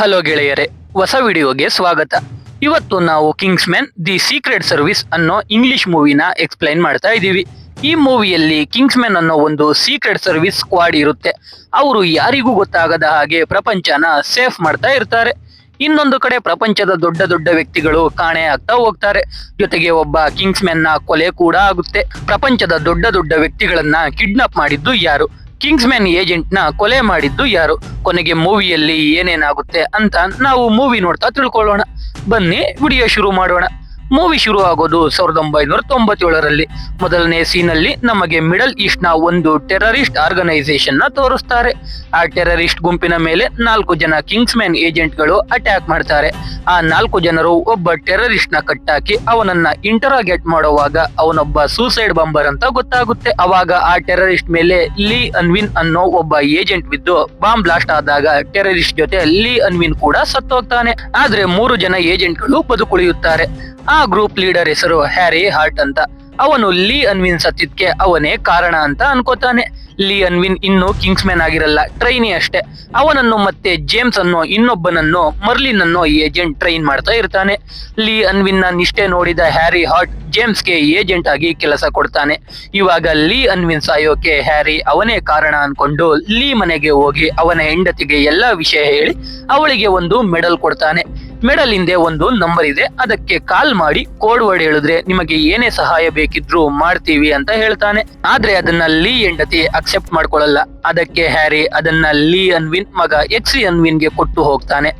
Hello ಗೆಳೆಯರೆ, ಹೊಸ ವಿಡಿಯೋಗೆ ಸ್ವಾಗತ. ಇವತ್ತು ನಾವು Kings man the secret service ಅನ್ನೋ ಇಂಗ್ಲಿಷ್ ಮೂವಿನ ಎಕ್ಸ್ಪ್ಲೈನ್ ಮಾಡ್ತಾ ಇದ್ದೀವಿ. ಈ ಮೂವಿಯಲ್ಲಿ ಕಿಂಗ್ಸ್ ಮ್ಯಾನ್ ಅನ್ನೋ ಒಂದು ಸೀಕ್ರೆಟ್ ಸರ್ವಿಸ್ ಸ್ಕ್ವಾಡ್ ಇರುತ್ತೆ. ಅವರು ಯಾರಿಗೂ ಗೊತ್ತಾಗದ ಹಾಗೆ ಪ್ರಪಂಚನ ಸೇಫ್ ಮಾಡ್ತಾ ಇರ್ತಾರೆ. ಇನ್ನೊಂದು ಕಡೆ ಪ್ರಪಂಚದ ದೊಡ್ಡ ದೊಡ್ಡ ವ್ಯಕ್ತಿಗಳು ಕಾಣೆ ಆಗ್ತಾ ಹೋಗ್ತಾರೆ. ಜೊತೆಗೆ ಒಬ್ಬ ಕಿಂಗ್ಸ್ ಮ್ಯಾನ್ನ ಕೊಲೆ ಕೂಡ ಆಗುತ್ತೆ. ಪ್ರಪಂಚದ ದೊಡ್ಡ ದೊಡ್ಡ ವ್ಯಕ್ತಿಗಳನ್ನ ಕಿಡ್ನಾಪ್ ಮಾಡಿದ್ದು ಯಾರು? ಕಿಂಗ್ಸ್ ಮ್ಯಾನ್ ಏಜೆಂಟ್ನ ಕೊಲೆ ಮಾಡಿದ್ದು ಯಾರು? ಕೊನೆಗೆ ಮೂವಿಯಲ್ಲಿ ಏನೇನಾಗುತ್ತೆ ಅಂತ ನಾವು ಮೂವಿ ನೋಡ್ತಾ ತಿಳ್ಕೊಳ್ಳೋಣ. ಬನ್ನಿ, ವಿಡಿಯೋ ಶುರು ಮಾಡೋಣ. ಮೂವಿ ಶುರು ಆಗೋದು ಸಾವಿರದ ಒಂಬೈನೂರ ತೊಂಬತ್ತೇಳರಲ್ಲಿ. ಮೊದಲನೇ ಸೀನಲ್ಲಿ ನಮಗೆ ಮಿಡಲ್ ಈಸ್ಟ್ನ ಒಂದು ಟೆರರಿಸ್ಟ್ ಆರ್ಗನೈಸೇಷನ್ನ ತೋರಿಸ್ತಾರೆ. ಆ ಟೆರರಿಸ್ಟ್ ಗುಂಪಿನ ಮೇಲೆ ನಾಲ್ಕು ಜನ ಕಿಂಗ್ಸ್ ಮ್ಯಾನ್ ಏಜೆಂಟ್ಗಳು ಅಟ್ಯಾಕ್ ಮಾಡ್ತಾರೆ. ಆ ನಾಲ್ಕು ಜನರು ಒಬ್ಬ ಟೆರರಿಸ್ಟ್ನ ಕಟ್ಟಾಕಿ ಅವನನ್ನ ಇಂಟರಾಗೇಟ್ ಮಾಡುವಾಗ ಅವನೊಬ್ಬ ಸೂಸೈಡ್ ಬಂಬರ್ ಅಂತ ಗೊತ್ತಾಗುತ್ತೆ. ಅವಾಗ ಆ ಟೆರರಿಸ್ಟ್ ಮೇಲೆ ಲೀ ಅನ್ವಿನ್ ಅನ್ನೋ ಒಬ್ಬ ಏಜೆಂಟ್ ಬಿದ್ದು ಬಾಂಬ್ ಬ್ಲಾಸ್ಟ್ ಆದಾಗ ಟೆರರಿಸ್ಟ್ ಜೊತೆ ಲೀ ಅನ್ವಿನ್ ಕೂಡ ಸತ್ತೋಗ್ತಾನೆ. ಆದ್ರೆ ಮೂರು ಜನ ಏಜೆಂಟ್ಗಳು ಬದುಕುಳಿಯುತ್ತಾರೆ. ಆ ಗ್ರೂಪ್ ಲೀಡರ್ ಹೆಸರು ಹ್ಯಾರಿ ಹಾರ್ಟ್ ಅಂತ. ಅವನು ಲೀ ಅನ್ವಿನ್ ಸತ್ತಿದ್ಕೆ ಅವನೇ ಕಾರಣ ಅಂತ ಅನ್ಕೋತಾನೆ. ಲೀ ಅನ್ವಿನ್ ಇನ್ನು ಕಿಂಗ್ಸ್ ಮ್ಯಾನ್ ಆಗಿರಲ್ಲ, ಟ್ರೈನಿ ಅಷ್ಟೇ. ಅವನನ್ನು ಮತ್ತೆ ಜೇಮ್ಸ್ ಅನ್ನು ಇನ್ನೊಬ್ಬನನ್ನು, ಮರ್ಲಿನ್ ಅನ್ನು ಏಜೆಂಟ್ ಟ್ರೈನ್ ಮಾಡ್ತಾ ಇರ್ತಾನೆ. ಲೀ ಅನ್ವಿನ್ನ ನಿಷ್ಠೆ ನೋಡಿದ ಹ್ಯಾರಿ ಹಾಟ್ ಜೇಮ್ಸ್ಗೆ ಏಜೆಂಟ್ ಆಗಿ ಕೆಲಸ ಕೊಡ್ತಾನೆ. ಇವಾಗ ಲೀ ಅನ್ವಿನ್ ಸಾಯೋಕೆ ಹ್ಯಾರಿ ಅವನೇ ಕಾರಣ ಅನ್ಕೊಂಡು ಲೀ ಮನೆಗೆ ಹೋಗಿ ಅವನ ಹೆಂಡತಿಗೆ ಎಲ್ಲಾ ವಿಷಯ ಹೇಳಿ ಅವಳಿಗೆ ಒಂದು ಮೆಡಲ್ ಕೊಡ್ತಾನೆ. ಮೆಡಲ್ ಹಿಂದೆ ಒಂದು ನಂಬರ್ ಇದೆ. ಅದಕ್ಕೆ ಕಾಲ್ ಮಾಡಿ ಕೋಡ್ ವರ್ಡ್ ಹೇಳಿದ್ರೆ ನಿಮಗೆ ಏನೇ ಸಹಾಯ ಬೇಕಿದ್ರು ಮಾಡ್ತೀವಿ ಅಂತ ಹೇಳ್ತಾನೆ. ಆದ್ರೆ ಅದನ್ನ ಲೀ ಹೆಂಡತಿ ಅಕ್ಸೆಪ್ಟ್ ಮಾಡ್ಕೊಳ್ಳಲ್ಲ. ಅದಕ್ಕೆ ಹ್ಯಾರಿ ಅದನ್ನ ಲೀ ಅನ್ವಿನ್, ಮಗ ಎಕ್ಸಿ ಅನ್ವಿನ್ಗೆ ಕೊಟ್ಟು ಹೋಗ್ತಾನೆ.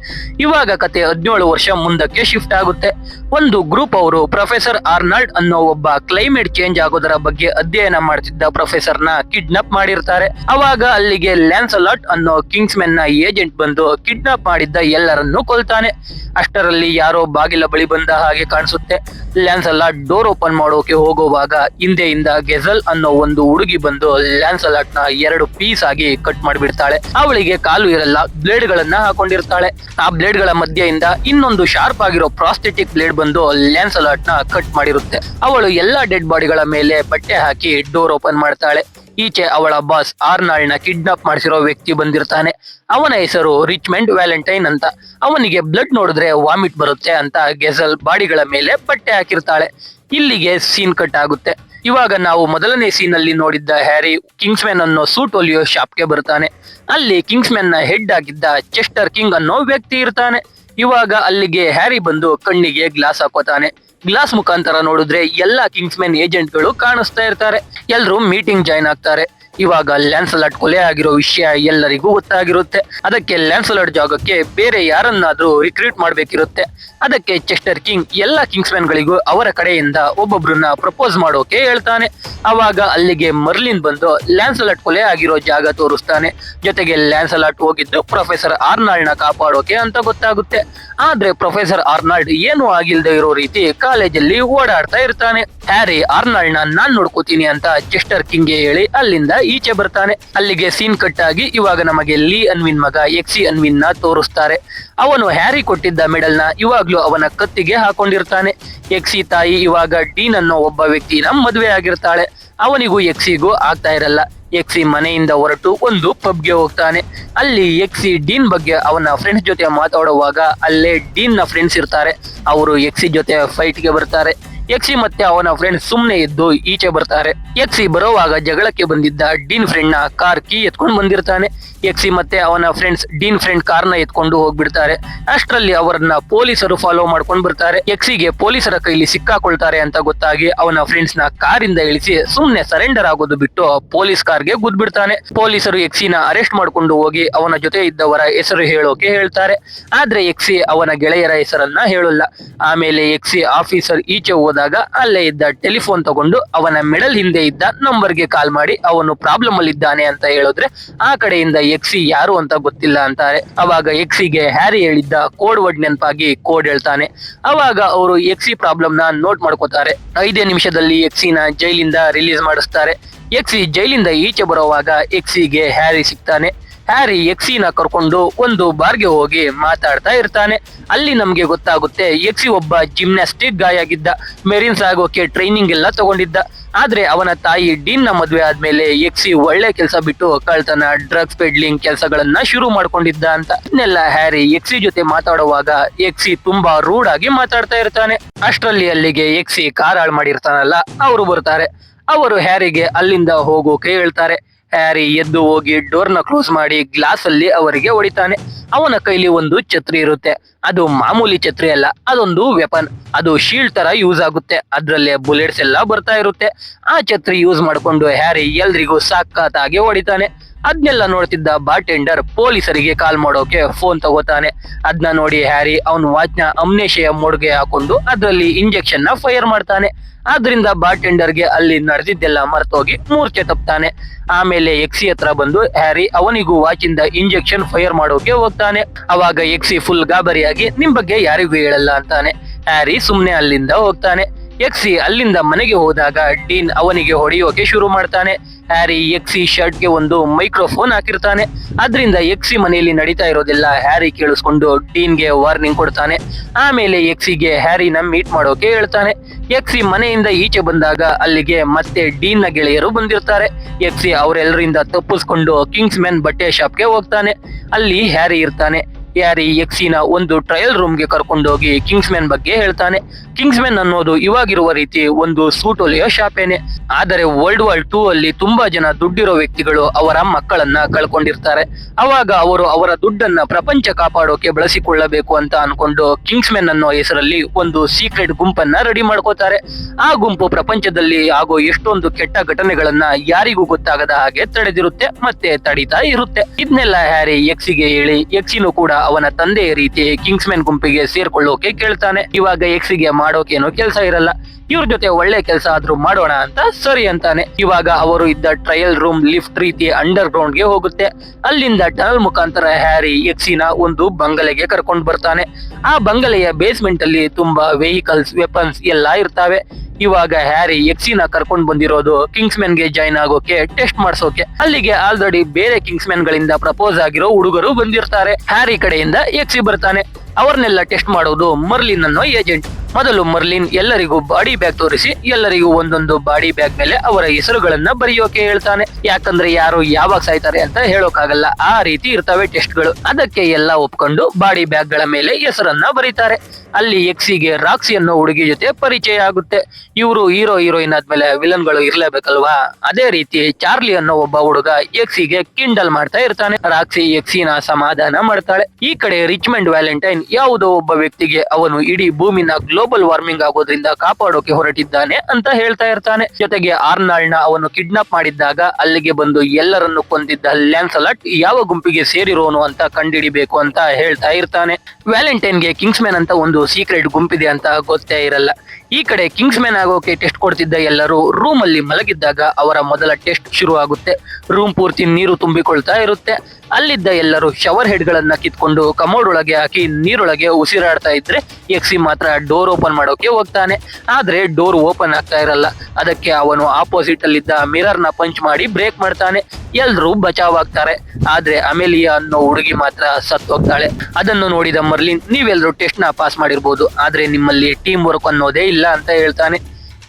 ಇವಾಗ ಕತೆ ಹದಿನೇಳು ವರ್ಷ ಮುಂದಕ್ಕೆ ಶಿಫ್ಟ್ ಆಗುತ್ತೆ. ಒಂದು ಗ್ರೂಪ್ ಅವರು ಪ್ರೊಫೆಸರ್ ಆರ್ನಾಲ್ಡ್ ಅನ್ನೋ ಒಬ್ಬ ಕ್ಲೈಮೇಟ್ ಚೇಂಜ್ ಆಗೋದರ ಬಗ್ಗೆ ಅಧ್ಯಯನ ಮಾಡ್ತಿದ್ದ ಪ್ರೊಫೆಸರ್ನ ಕಿಡ್ನಾಪ್ ಮಾಡಿರ್ತಾರೆ. ಅವಾಗ ಅಲ್ಲಿಗೆ ಲ್ಯಾನ್ಸಲಾಟ್ ಅನ್ನೋ ಕಿಂಗ್ಸ್ ಮೆನ್ನ ಏಜೆಂಟ್ ಬಂದು ಕಿಡ್ನಾಪ್ ಮಾಡಿದ್ದ ಎಲ್ಲರನ್ನೂ ಕೊಲ್ತಾನೆ. ಅಷ್ಟರಲ್ಲಿ ಯಾರೋ ಬಾಗಿಲ ಬಳಿ ಬಂದ ಹಾಗೆ ಕಾಣಿಸುತ್ತೆ. ಲ್ಯಾನ್ಸಲಾಟ್ ಡೋರ್ ಓಪನ್ ಮಾಡೋಕೆ ಹೋಗುವಾಗ ಹಿಂದೆಯಿಂದ ಗೆಜಲ್ ಅನ್ನೋ ಒಂದು ಹುಡುಗಿ ಬಂದು ಲ್ಯಾನ್ಸಲಾಟ್ನ ಎರಡು ಪೀಸ್ ಆಗಿ ಕಟ್ ಮಾಡಿಬಿಡ್ತಾಳೆ. ಅವಳಿಗೆ ಕಾಲು ಇರಲ್ಲ ಬ್ಲೇಡ್ ಗಳನ್ನ ಹಾಕೊಂಡಿರ್ತಾಳೆ. ಆ ಬ್ಲೇಡ್ಗಳ ಮಧ್ಯೆಯಿಂದ ಇನ್ನೊಂದು ಶಾರ್ಪ್ ಆಗಿರೋ ಪ್ರಾಸ್ಥೆಟಿಕ್ ಬ್ಲೇಡ್ ಬಂದು ಲ್ಯಾನ್ಸಲಾಟ್ನ ಕಟ್ ಮಾಡಿರುತ್ತೆ. ಅವಳು ಎಲ್ಲಾ ಡೆಡ್ ಬಾಡಿಗಳ ಮೇಲೆ ಬಟ್ಟೆ ಹಾಕಿ ಡೋರ್ ಓಪನ್ ಮಾಡ್ತಾಳೆ. ಈಚೆ ಅವಳ ಬಾಸ್ ಆರ್ನಾಳನ ಕಿಡ್ನಾಪ್ ಮಾಡಿಸಿರೋ ವ್ಯಕ್ತಿ ಬಂದಿರ್ತಾನೆ. ಅವನ ಹೆಸರು ರಿಚ್ಮೆಂಡ್ ವ್ಯಾಲೆಂಟೈನ್ ಅಂತ. ಅವನಿಗೆ ಬ್ಲಡ್ ನೋಡಿದ್ರೆ ವಾಮಿಟ್ ಬರುತ್ತೆ ಅಂತ ಗೆಸಲ್ ಬಾಡಿಗಳ ಮೇಲೆ ಬಟ್ಟೆ ಹಾಕಿರ್ತಾಳೆ. ಇಲ್ಲಿಗೆ ಸೀನ್ ಕಟ್ ಆಗುತ್ತೆ. ಇವಾಗ ನಾವು ಮೊದಲನೇ ಸೀನ್ ಅಲ್ಲಿ ನೋಡಿದ್ದ ಹ್ಯಾರಿ ಕಿಂಗ್ಸ್ ಮ್ಯಾನ್ ಅನ್ನೋ ಸೂಟ್ ಹೊಲಿಯೋ ಶಾಪ್ಗೆ ಬರ್ತಾನೆ. ಅಲ್ಲಿ ಕಿಂಗ್ಸ್ ಮ್ಯಾನ್ನ ಹೆಡ್ ಆಗಿದ್ದ ಚೆಸ್ಟರ್ ಕಿಂಗ್ ಅನ್ನೋ ವ್ಯಕ್ತಿ ಇರ್ತಾನೆ. ಇವಾಗ ಅಲ್ಲಿಗೆ ಹ್ಯಾರಿ ಬಂದು ಕಣ್ಣಿಗೆ ಗ್ಲಾಸ್ ಹಾಕೋತಾನೆ. ಗ್ಲಾಸ್ ಮುಖಾಂತರ ನೋಡಿದ್ರೆ ಎಲ್ಲಾ ಕಿಂಗ್ಸ್ ಮ್ಯಾನ್ ಏಜೆಂಟ್ಗಳು ಕಾಣಿಸ್ತಾ ಇರ್ತಾರೆ. ಎಲ್ರು ಮೀಟಿಂಗ್ ಜಾಯ್ನ್ ಆಗ್ತಾರೆ. ಇವಾಗ ಲ್ಯಾನ್ಸಲಾಟ್ ಕೊಲೆ ಆಗಿರೋ ವಿಷಯ ಎಲ್ಲರಿಗೂ ಗೊತ್ತಾಗಿರುತ್ತೆ. ಅದಕ್ಕೆ ಲ್ಯಾನ್ಸಲಾಟ್ ಜಾಗಕ್ಕೆ ಬೇರೆ ಯಾರನ್ನಾದ್ರೂ ರಿಕ್ರೂಟ್ ಮಾಡ್ಬೇಕಿರುತ್ತೆ. ಅದಕ್ಕೆ ಚೆಸ್ಟರ್ ಕಿಂಗ್ ಎಲ್ಲ ಕಿಂಗ್ಸ್ ಗಳಿಗೂ ಅವರ ಕಡೆಯಿಂದ ಒಬ್ಬೊಬ್ರನ್ನ ಪ್ರಪೋಸ್ ಮಾಡೋಕೆ ಹೇಳ್ತಾನೆ. ಅವಾಗ ಅಲ್ಲಿಗೆ ಮರ್ಲಿನ್ ಬಂದು ಲ್ಯಾನ್ಸಲಾಟ್ ಕೊಲೆ ಆಗಿರೋ ಜಾಗ ತೋರಿಸ್ತಾನೆ. ಜೊತೆಗೆ ಲ್ಯಾನ್ಸಲಾಟ್ ಹೋಗಿದ್ದು ಪ್ರೊಫೆಸರ್ ಆರ್ನಾಲ್ಡ್ನ ಕಾಪಾಡೋಕೆ ಅಂತ ಗೊತ್ತಾಗುತ್ತೆ. ಆದ್ರೆ ಪ್ರೊಫೆಸರ್ ಆರ್ನಾಲ್ಡ್ ಏನು ಆಗಿಲ್ದೆ ಇರೋ ರೀತಿ ಕಾಲೇಜಲ್ಲಿ ಓಡಾಡ್ತಾ ಇರ್ತಾನೆ. ಹ್ಯಾರಿ ಆರ್ನಾಲ್ಡ್ ನಾನ್ ನೋಡ್ಕೋತೀನಿ ಅಂತ ಚೆಸ್ಟರ್ ಕಿಂಗ್ಗೆ ಹೇಳಿ ಅಲ್ಲಿಂದ ಈಚೆ ಬರ್ತಾನೆ. ಅಲ್ಲಿಗೆ ಸೀನ್ ಕಟ್ ಆಗಿ ಇವಾಗ ನಮಗೆ ಲೀ ಅನ್ವಿನ್ ಮಗ ಎಕ್ಸಿ ಅನ್ವಿನ್ನ ತೋರಿಸ್ತಾರೆ. ಅವನು ಹ್ಯಾರಿ ಕೊಟ್ಟಿದ್ದ ಮೆಡಲ್ನ ಇವಾಗ್ಲೂ ಅವನ ಕತ್ತಿಗೆ ಹಾಕೊಂಡಿರ್ತಾನೆ. ಎಕ್ಸಿ ತಾಯಿ ಇವಾಗ ಡೀನ್ ಅನ್ನೋ ಒಬ್ಬ ವ್ಯಕ್ತಿನ ಮದುವೆ ಆಗಿರ್ತಾಳೆ. ಅವನಿಗೂ ಎಕ್ಸಿಗೂ ಆಗ್ತಾ ಇರಲ್ಲ. ಎಕ್ಸಿ ಮನೆಯಿಂದ ಹೊರಟು ಒಂದು ಪಬ್ಗೆ ಹೋಗ್ತಾನೆ. ಅಲ್ಲಿ ಎಕ್ಸಿ ಡೀನ್ ಬಗ್ಗೆ ಅವನ ಫ್ರೆಂಡ್ಸ್ ಜೊತೆ ಮಾತಾಡುವಾಗ ಅಲ್ಲೇ ಡೀನ್ನ ಫ್ರೆಂಡ್ಸ್ ಇರ್ತಾರೆ. ಅವರು ಎಕ್ಸಿ ಜೊತೆ ಫೈಟ್ಗೆ ಬರ್ತಾರೆ. ಎಕ್ಸಿ ಮತ್ತೆ ಅವನ ಫ್ರೆಂಡ್ ಸುಮ್ನೆ ಇದ್ದು ಈಚೆ ಬರ್ತಾರೆ. ಯಕ್ಷಿ ಬರೋವಾಗ ಜಗಳಕ್ಕೆ ಬಂದಿದ್ದ ಡೀನ್ ಫ್ರೆಂಡ್ನ ಕಾರ್ ಕೀ ಎತ್ಕೊಂಡು ಬಂದಿರ್ತಾನೆ. ಎಕ್ಸಿ ಮತ್ತೆ ಅವನ ಫ್ರೆಂಡ್ಸ್ ಡೀನ್ ಫ್ರೆಂಡ್ ಕಾರ್ನ ಎತ್ಕೊಂಡು ಹೋಗ್ಬಿಡ್ತಾರೆ. ಅಷ್ಟರಲ್ಲಿ ಅವರನ್ನ ಪೊಲೀಸರು ಫಾಲೋ ಮಾಡ್ಕೊಂಡು ಬರ್ತಾರೆ. ಎಕ್ಸಿಗೆ ಪೊಲೀಸರ ಕೈಲಿ ಸಿಕ್ಕಾಕೊಳ್ತಾರೆ ಅಂತ ಗೊತ್ತಾಗಿ ಅವನ ಫ್ರೆಂಡ್ಸ್ನ ಕಾರಿಂದ ಇಳಿಸಿ ಸುಮ್ನೆ ಸರೆಂಡರ್ ಆಗೋದು ಬಿಟ್ಟು ಪೊಲೀಸ್ ಕಾರ್ಗೆ ಗುದ್ಬಿಡ್ತಾನೆ. ಪೊಲೀಸರು ಎಕ್ಸಿನ ಅರೆಸ್ಟ್ ಮಾಡ್ಕೊಂಡು ಹೋಗಿ ಅವನ ಜೊತೆ ಇದ್ದವರ ಹೆಸರು ಹೇಳೋಕೆ ಹೇಳ್ತಾರೆ. ಆದ್ರೆ ಎಕ್ಸಿ ಅವನ ಗೆಳೆಯರ ಹೆಸರನ್ನ ಹೇಳಲ್ಲ. ಆಮೇಲೆ ಎಕ್ಸಿ ಆಫೀಸರ್ ಈಚೆ ಹೋದಾಗ ಅಲ್ಲೇ ಇದ್ದ ಟೆಲಿಫೋನ್ ತಗೊಂಡು ಅವನ ಮೆಡಲ್ ಹಿಂದೆ ಇದ್ದ ನಂಬರ್ಗೆ ಕಾಲ್ ಮಾಡಿ ಅವನು ಪ್ರಾಬ್ಲಮ್ ಅಲ್ಲಿ ಇದ್ದಾನೆ ಅಂತ ಹೇಳಿದ್ರೆ ಆ ಕಡೆಯಿಂದ ಎಕ್ಸಿ ಯಾರು ಅಂತ ಗೊತ್ತಿಲ್ಲ ಅಂತಾರೆ. ಅವಾಗ ಎಕ್ಸಿಗೆ ಹ್ಯಾರಿ ಹೇಳಿದ್ದ ಕೋಡ್ ವರ್ಡ್ ನೆನಪಾಗಿ ಕೋಡ್ ಹೇಳ್ತಾನೆ. ಅವಾಗ ಅವರು ಎಕ್ಸಿ ಪ್ರಾಬ್ಲಮ್ನ ನೋಟ್ ಮಾಡ್ಕೋತಾರೆ. ಐದೇ ನಿಮಿಷದಲ್ಲಿ ಎಕ್ಸಿನ ಜೈಲಿಂದ ರಿಲೀಸ್ ಮಾಡಿಸ್ತಾರೆ. ಎಕ್ಸಿ ಜೈಲಿಂದ ಈಚೆ ಬರುವಾಗ ಎಕ್ಸಿಗೆ ಹ್ಯಾರಿ ಸಿಗ್ತಾನೆ. ಹ್ಯಾರಿ ಎಕ್ಸಿನ ಕರ್ಕೊಂಡು ಒಂದು ಬಾರ್ಗೆ ಹೋಗಿ ಮಾತಾಡ್ತಾ ಇರ್ತಾನೆ. ಅಲ್ಲಿ ನಮ್ಗೆ ಗೊತ್ತಾಗುತ್ತೆ ಎಕ್ಸಿ ಒಬ್ಬ ಜಿಮ್ನಾಸ್ಟಿಕ್ ಗಾಯ ಆಗಿದ್ದ. ಮೆರಿನ್ಸ್ ಆಗೋಕೆ ಟ್ರೈನಿಂಗ್ ಎಲ್ಲ ತಗೊಂಡಿದ್ದ. ಆದ್ರೆ ಅವನ ತಾಯಿ ಡೀನ್ ಮದ್ವೆ ಆದ್ಮೇಲೆ ಎಕ್ಸಿ ಒಳ್ಳೆ ಕೆಲಸ ಬಿಟ್ಟು ಕಳ್ತನ ಡ್ರಗ್ಸ್ ಪೆಡ್ಲಿಂಗ್ ಕೆಲಸಗಳನ್ನ ಶುರು ಮಾಡ್ಕೊಂಡಿದ್ದ ಅಂತ. ಇದನ್ನೆಲ್ಲ ಹ್ಯಾರಿ ಎಕ್ಸಿ ಜೊತೆ ಮಾತಾಡುವಾಗ ಎಕ್ಸಿ ತುಂಬಾ ರೂಡ್ ಆಗಿ ಮಾತಾಡ್ತಾ ಇರ್ತಾನೆ. ಅಷ್ಟರಲ್ಲಿ ಅಲ್ಲಿಗೆ ಎಕ್ಸಿ ಕಾರ್ ಹಾಳು ಮಾಡಿರ್ತಾನಲ್ಲ, ಅವರು ಬರ್ತಾರೆ. ಅವರು ಹ್ಯಾರಿಗೆ ಅಲ್ಲಿಂದ ಹೋಗೋಕೆ ಹೇಳ್ತಾರೆ. ಹ್ಯಾರಿ ಎದ್ದು ಹೋಗಿ ಡೋರ್ನ ಕ್ಲೋಸ್ ಮಾಡಿ ಗ್ಲಾಸ್ ಅಲ್ಲಿ ಅವರಿಗೆ ಹೊಡಿತಾನೆ. ಅವನ ಕೈಲಿ ಒಂದು ಛತ್ರಿ ಇರುತ್ತೆ. ಅದು ಮಾಮೂಲಿ ಛತ್ರಿ ಅಲ್ಲ, ಅದೊಂದು ವೆಪನ್ ಅದು ಶೀಲ್ಡ್ ತರ ಯೂಸ್ ಆಗುತ್ತೆ. ಅದರಲ್ಲೇ ಬುಲೆಟ್ಸ್ ಎಲ್ಲ ಬರ್ತಾ ಇರುತ್ತೆ. ಆ ಛತ್ರಿ ಯೂಸ್ ಮಾಡ್ಕೊಂಡು ಹ್ಯಾರಿ ಎಲ್ರಿಗೂ ಸಾಕಾತಾಗಿ ಹೊಡಿತಾನೆ. ಅದ್ನೆಲ್ಲ ನೋಡ್ತಿದ್ದ ಬಾರ್ಟೆಂಡರ್ ಪೊಲೀಸರಿಗೆ ಕಾಲ್ ಮಾಡೋಕೆ ಫೋನ್ ತಗೋತಾನೆ. ಅದನ್ನ ನೋಡಿ ಹ್ಯಾರಿ ಅವನ ವಾಚ್ನ ಅಮ್ನೇಶೆಯ ಮೋಡ್ಗೆ ಹಾಕೊಂಡು ಅದರಲ್ಲಿ ಇಂಜೆಕ್ಷನ್ನ ಫೈರ್ ಮಾಡ್ತಾನೆ. ಆದ್ರಿಂದ ಬಾರ್ಟೆಂಡರ್ಗೆ ಅಲ್ಲಿ ನಡೆದಿದ್ದೆಲ್ಲ ಮರ್ತೋಗಿ ಮೂರ್ಛೆ ತಪ್ತಾನೆ. ಆಮೇಲೆ ಎಕ್ಸಿ ಹತ್ರ ಬಂದು ಹ್ಯಾರಿ ಅವನಿಗೂ ವಾಚಿಂದ ಇಂಜೆಕ್ಷನ್ ಫೈರ್ ಮಾಡೋಕೆ ಹೋಗ್ತಾನೆ. ಅವಾಗ ಎಕ್ಸಿ ಫುಲ್ ಗಾಬರಿಯಾಗಿ, ನಿಮ್ ಬಗ್ಗೆ ಯಾರಿಗೂ ಹೇಳಲ್ಲ ಅಂತಾನೆ. ಹ್ಯಾರಿ ಸುಮ್ನೆ ಅಲ್ಲಿಂದ ಹೋಗ್ತಾನೆ. ಎಕ್ಸಿ ಅಲ್ಲಿಂದ ಮನೆಗೆ ಹೋದಾಗ ಡೀನ್ ಅವನಿಗೆ ಹೊಡೆಯೋಕೆ ಶುರು ಮಾಡ್ತಾನೆ. ಹ್ಯಾರಿ ಎಕ್ಸಿ ಶರ್ಟ್ಗೆ ಒಂದು ಮೈಕ್ರೋಫೋನ್ ಹಾಕಿರ್ತಾನೆ. ಅದರಿಂದ ಎಕ್ಸಿ ಮನೆಯಲ್ಲಿ ನಡೀತಾ ಇರೋದಿಲ್ಲ ಹ್ಯಾರಿ ಕೇಳಿಸ್ಕೊಂಡು ಡೀನ್ಗೆ ವಾರ್ನಿಂಗ್ ಕೊಡ್ತಾನೆ. ಆಮೇಲೆ ಎಕ್ಸಿಗೆ ಹ್ಯಾರಿನ ಮೀಟ್ ಮಾಡೋಕೆ ಹೇಳ್ತಾನೆ. ಎಕ್ಸಿ ಮನೆಯಿಂದ ಈಚೆ ಬಂದಾಗ ಅಲ್ಲಿಗೆ ಮತ್ತೆ ಡೀನ್ನ ಗೆಳೆಯರು ಬಂದಿರ್ತಾರೆ. ಎಕ್ಸಿ ಅವರೆಲ್ಲರಿಂದ ತಪ್ಪಿಸ್ಕೊಂಡು ಕಿಂಗ್ಸ್ ಮ್ಯಾನ್ ಬಟ್ಟೆ ಶಾಪ್ಗೆ ಹೋಗ್ತಾನೆ. ಅಲ್ಲಿ ಹ್ಯಾರಿ ಇರ್ತಾನೆ. ಹ್ಯಾರಿ ಎಕ್ಸಿನ ಒಂದು ಟ್ರಯಲ್ ರೂಮ್ಗೆ ಕರ್ಕೊಂಡೋಗಿ ಕಿಂಗ್ಸ್ ಮ್ಯಾನ್ ಬಗ್ಗೆ ಹೇಳ್ತಾನೆ. ಕಿಂಗ್ಸ್ ಮ್ಯಾನ್ ಅನ್ನೋದು ಇವಾಗಿರುವ ರೀತಿ ಒಂದು ಸೂಟ್ ಹೊಲಿಯೋ ಶಾಪೇನೆ. ಆದರೆ ವರ್ಲ್ಡ್ ವಾರ್ ಟೂ ಅಲ್ಲಿ ತುಂಬಾ ಜನ ದುಡ್ಡಿರೋ ವ್ಯಕ್ತಿಗಳು ಅವರ ಮಕ್ಕಳನ್ನ ಕಳ್ಕೊಂಡಿರ್ತಾರೆ. ಅವಾಗ ಅವರು ಅವರ ದುಡ್ಡನ್ನ ಪ್ರಪಂಚ ಕಾಪಾಡೋಕೆ ಬಳಸಿಕೊಳ್ಳಬೇಕು ಅಂತ ಅನ್ಕೊಂಡು ಕಿಂಗ್ಸ್ ಮ್ಯಾನ್ ಅನ್ನೋ ಹೆಸರಲ್ಲಿ ಒಂದು ಸೀಕ್ರೆಟ್ ಗುಂಪನ್ನ ರೆಡಿ ಮಾಡ್ಕೋತಾರೆ. ಆ ಗುಂಪು ಪ್ರಪಂಚದಲ್ಲಿ ಆಗೋ ಎಷ್ಟೊಂದು ಕೆಟ್ಟ ಘಟನೆಗಳನ್ನ ಯಾರಿಗೂ ಗೊತ್ತಾಗದ ಹಾಗೆ ತಡೆದಿರುತ್ತೆ ಮತ್ತೆ ತಡೀತಾ ಇರುತ್ತೆ. ಇದನ್ನೆಲ್ಲ ಹ್ಯಾರಿ ಎಕ್ಸಿಗೆ ಹೇಳಿ ಎಕ್ಸಿನೂ ಕೂಡ ಅವನ ತಂದೆಯ ರೀತಿ ಕಿಂಗ್ಸ್ ಮೆನ್ ಗುಂಪಿಗೆ ಸೇರ್ಕೊಳ್ಳೋಕೆ ಕೇಳ್ತಾನೆ. ಇವಾಗ ಎಕ್ಸಿಗೆ ಏನೋ ಕೆಲಸ ಇರಲ್ಲ. ಇವ್ರ ಜೊತೆ ಒಳ್ಳೆ ಕೆಲಸ ಆದ್ರೂ ಮಾಡೋಣ ಅಂತ ಸರಿ ಅಂತಾನೆ. ಇವಾಗ ಅವರು ಇದ್ದ ಟ್ರಯಲ್ ರೂಮ್ ಲಿಫ್ಟ್ ರೀತಿ ಅಂಡರ್ ಗ್ರೌಂಡ್ಗೆ ಹೋಗುತ್ತೆ. ಅಲ್ಲಿಂದ ಟನಲ್ ಮುಖಾಂತರ ಹ್ಯಾರಿ ಎಕ್ಸಿನ ಒಂದು ಬಂಗಲೆಗೆ ಕರ್ಕೊಂಡು ಬರ್ತಾನೆ. ಆ ಬಂಗಲೆಯ ಬೇಸ್ಮೆಂಟ್ ಅಲ್ಲಿ ತುಂಬಾ ವೆಹಿಕಲ್ಸ್ ವೆಪನ್ಸ್ ಎಲ್ಲಾ ಇರ್ತಾವೆ. ಇವಾಗ ಹ್ಯಾರಿ ಎಕ್ಸಿನ ಕರ್ಕೊಂಡು ಬಂದಿರೋದು ಕಿಂಗ್ಸ್ ಮೆನ್ಗೆ ಜಾಯ್ನ್ ಆಗೋಕೆ ಟೆಸ್ಟ್ ಮಾಡ್ಸೋಕೆ. ಅಲ್ಲಿಗೆ ಆಲ್ರೆಡಿ ಬೇರೆ ಕಿಂಗ್ಸ್ ಮೆನ್ ಗಳಿಂದ ಪ್ರಪೋಸ್ ಆಗಿರೋ ಹುಡುಗರು ಬಂದಿರ್ತಾರೆ. ಹ್ಯಾರಿ ಕಡೆಯಿಂದ ಎಕ್ಸಿ ಬರ್ತಾನೆ. ಅವ್ರನ್ನೆಲ್ಲ ಟೆಸ್ಟ್ ಮಾಡೋದು ಮರ್ಲಿನ್ ಅನ್ನೋ ಏಜೆಂಟ್ ಮೊದಲು ಮರ್ಲಿನ್ ಎಲ್ಲರಿಗೂ ಬಾಡಿ ಬ್ಯಾಗ್ ತೋರಿಸಿ, ಎಲ್ಲರಿಗೂ ಒಂದೊಂದು ಬಾಡಿ ಬ್ಯಾಗ್ ಮೇಲೆ ಅವರ ಹೆಸರುಗಳನ್ನ ಬರೆಯೋಕೆ ಹೇಳ್ತಾನೆ. ಯಾಕಂದ್ರೆ ಯಾರು ಯಾವಾಗ ಸಾಯ್ತಾರೆ ಅಂತ ಹೇಳೋಕಾಗಲ್ಲ. ಆ ರೀತಿ ಇರ್ತವೆ ಟೆಸ್ಟ್ಗಳು ಅದಕ್ಕೆ ಎಲ್ಲ ಒಪ್ಕೊಂಡು ಬಾಡಿ ಬ್ಯಾಗ್ಗಳ ಮೇಲೆ ಹೆಸರನ್ನ ಬರೀತಾರೆ. ಅಲ್ಲಿ ಎಕ್ಸಿಗೆ ರಾಕ್ಸಿ ಅನ್ನೋ ಹುಡುಗಿ ಜೊತೆ ಪರಿಚಯ ಆಗುತ್ತೆ. ಇವರು ಹೀರೋ ಹೀರೋಯಿನ್ ಆದ್ಮೇಲೆ ವಿಲನ್ಗಳು ಇರ್ಲೇಬೇಕಲ್ವಾ? ಅದೇ ರೀತಿ ಚಾರ್ಲಿ ಅನ್ನೋ ಒಬ್ಬ ಹುಡುಗ ಎಕ್ಸಿಗೆ ಕಿಂಡಲ್ ಮಾಡ್ತಾ ಇರ್ತಾನೆ. ರಾಕ್ಸಿ ಎಕ್ಸಿನ ಸಮಾಧಾನ ಮಾಡ್ತಾಳೆ. ಈ ಕಡೆ ರಿಚ್ಮೆಂಡ್ ವ್ಯಾಲೆಂಟೈನ್ ಯಾವುದೋ ಒಬ್ಬ ವ್ಯಕ್ತಿಗೆ ಅವನು ಇಡೀ ಭೂಮಿನ ಗ್ಲೋಬಲ್ ವಾರ್ಮಿಂಗ್ ಆಗೋದ್ರಿಂದ ಕಾಪಾಡೋಕೆ ಹೊರಟಿದ್ದಾನೆ ಅಂತ ಹೇಳ್ತಾ ಇರ್ತಾನೆ. ಜೊತೆಗೆ ಆರ್ನಾಲ್ಡ್ನ ಅವನು ಕಿಡ್ನಾಪ್ ಮಾಡಿದ್ದಾಗ ಅಲ್ಲಿಗೆ ಬಂದು ಎಲ್ಲರನ್ನು ಕೊಂದಿದ್ದ ಲ್ಯಾನ್ಸಲಟ್ ಯಾವ ಗುಂಪಿಗೆ ಸೇರಿರೋನು ಅಂತ ಕಂಡಿಡಿಬೇಕು ಅಂತ ಹೇಳ್ತಾ ಇರ್ತಾನೆ. ವ್ಯಾಲೆಂಟೈನ್ಗೆ ಕಿಂಗ್ಸ್ ಮ್ಯಾನ್ ಅಂತ ಒಂದು ಸೀಕ್ರೆಟ್ ಗುಂಪಿದೆ ಅಂತ ಗೊತ್ತೇ ಇರಲ್ಲ. ಈ ಕಡೆ ಕಿಂಗ್ಸ್ ಮ್ಯಾನ್ ಆಗೋಕೆ ಟೆಸ್ಟ್ ಕೊಡ್ತಿದ್ದ ಎಲ್ಲರೂ ರೂಮ್ ಅಲ್ಲಿ ಮಲಗಿದ್ದಾಗ ಅವರ ಮೊದಲ ಟೆಸ್ಟ್ ಶುರು ಆಗುತ್ತೆ ರೂಮ್ ಪೂರ್ತಿ ನೀರು ತುಂಬಿಕೊಳ್ತಾ ಇರುತ್ತೆ. ಅಲ್ಲಿದ್ದ ಎಲ್ಲರೂ ಶವರ್ ಹೆಡ್ ಗಳನ್ನ ಕಿತ್ಕೊಂಡು ಕಮೋಡ್ ಒಳಗೆ ಹಾಕಿ ನೀರೊಳಗೆ ಉಸಿರಾಡ್ತಾ ಇದ್ರೆ ಎಕ್ಸಿ ಮಾತ್ರ ಡೋರ್ ಓಪನ್ ಮಾಡೋಕೆ ಹೋಗ್ತಾನೆ. ಆದ್ರೆ ಡೋರ್ ಓಪನ್ ಆಗ್ತಾ ಇರಲ್ಲ. ಅದಕ್ಕೆ ಅವನು ಆಪೋಸಿಟ್ ಅಲ್ಲಿದ್ದ ಮಿರರ್ನ ಪಂಚ್ ಮಾಡಿ ಬ್ರೇಕ್ ಮಾಡ್ತಾನೆ. ಎಲ್ರೂ ಬಚಾವ್ ಆಗ್ತಾರೆ ಆದ್ರೆ ಅಮೆಲಿಯಾ ಅನ್ನೋ ಹುಡುಗಿ ಮಾತ್ರ ಸತ್ತೋಗ್ತಾಳೆ ಅದನ್ನು ನೋಡಿದ ಮರ್ಲಿನ್ ನೀವೆಲ್ಲರೂ ಟೆಸ್ಟ್ನ ಪಾಸ್ ಮಾಡಿರ್ಬೋದು. ಆದ್ರೆ ನಿಮ್ಮಲ್ಲಿ ಟೀಮ್ ವರ್ಕ್ ಅನ್ನೋದೇ ಇಲ್ಲ. ಅಂತ ಹೇಳ್ತಾನೆ.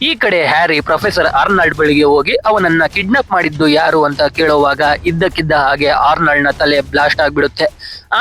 ಈ ಕಡೆ ಹ್ಯಾರಿ ಪ್ರೊಫೆಸರ್ ಆರ್ನಾಲ್ಡ್ ಬಳಿಗೆ ಹೋಗಿ ಅವನನ್ನ ಕಿಡ್ನಾಪ್ ಮಾಡಿದ್ದು ಯಾರು ಅಂತ ಕೇಳುವಾಗ ಇದ್ದಕ್ಕಿದ್ದ ಹಾಗೆ ಆರ್ನಾಲ್ಡ್ನ ತಲೆ ಬ್ಲಾಸ್ಟ್ ಆಗ್ಬಿಡುತ್ತೆ.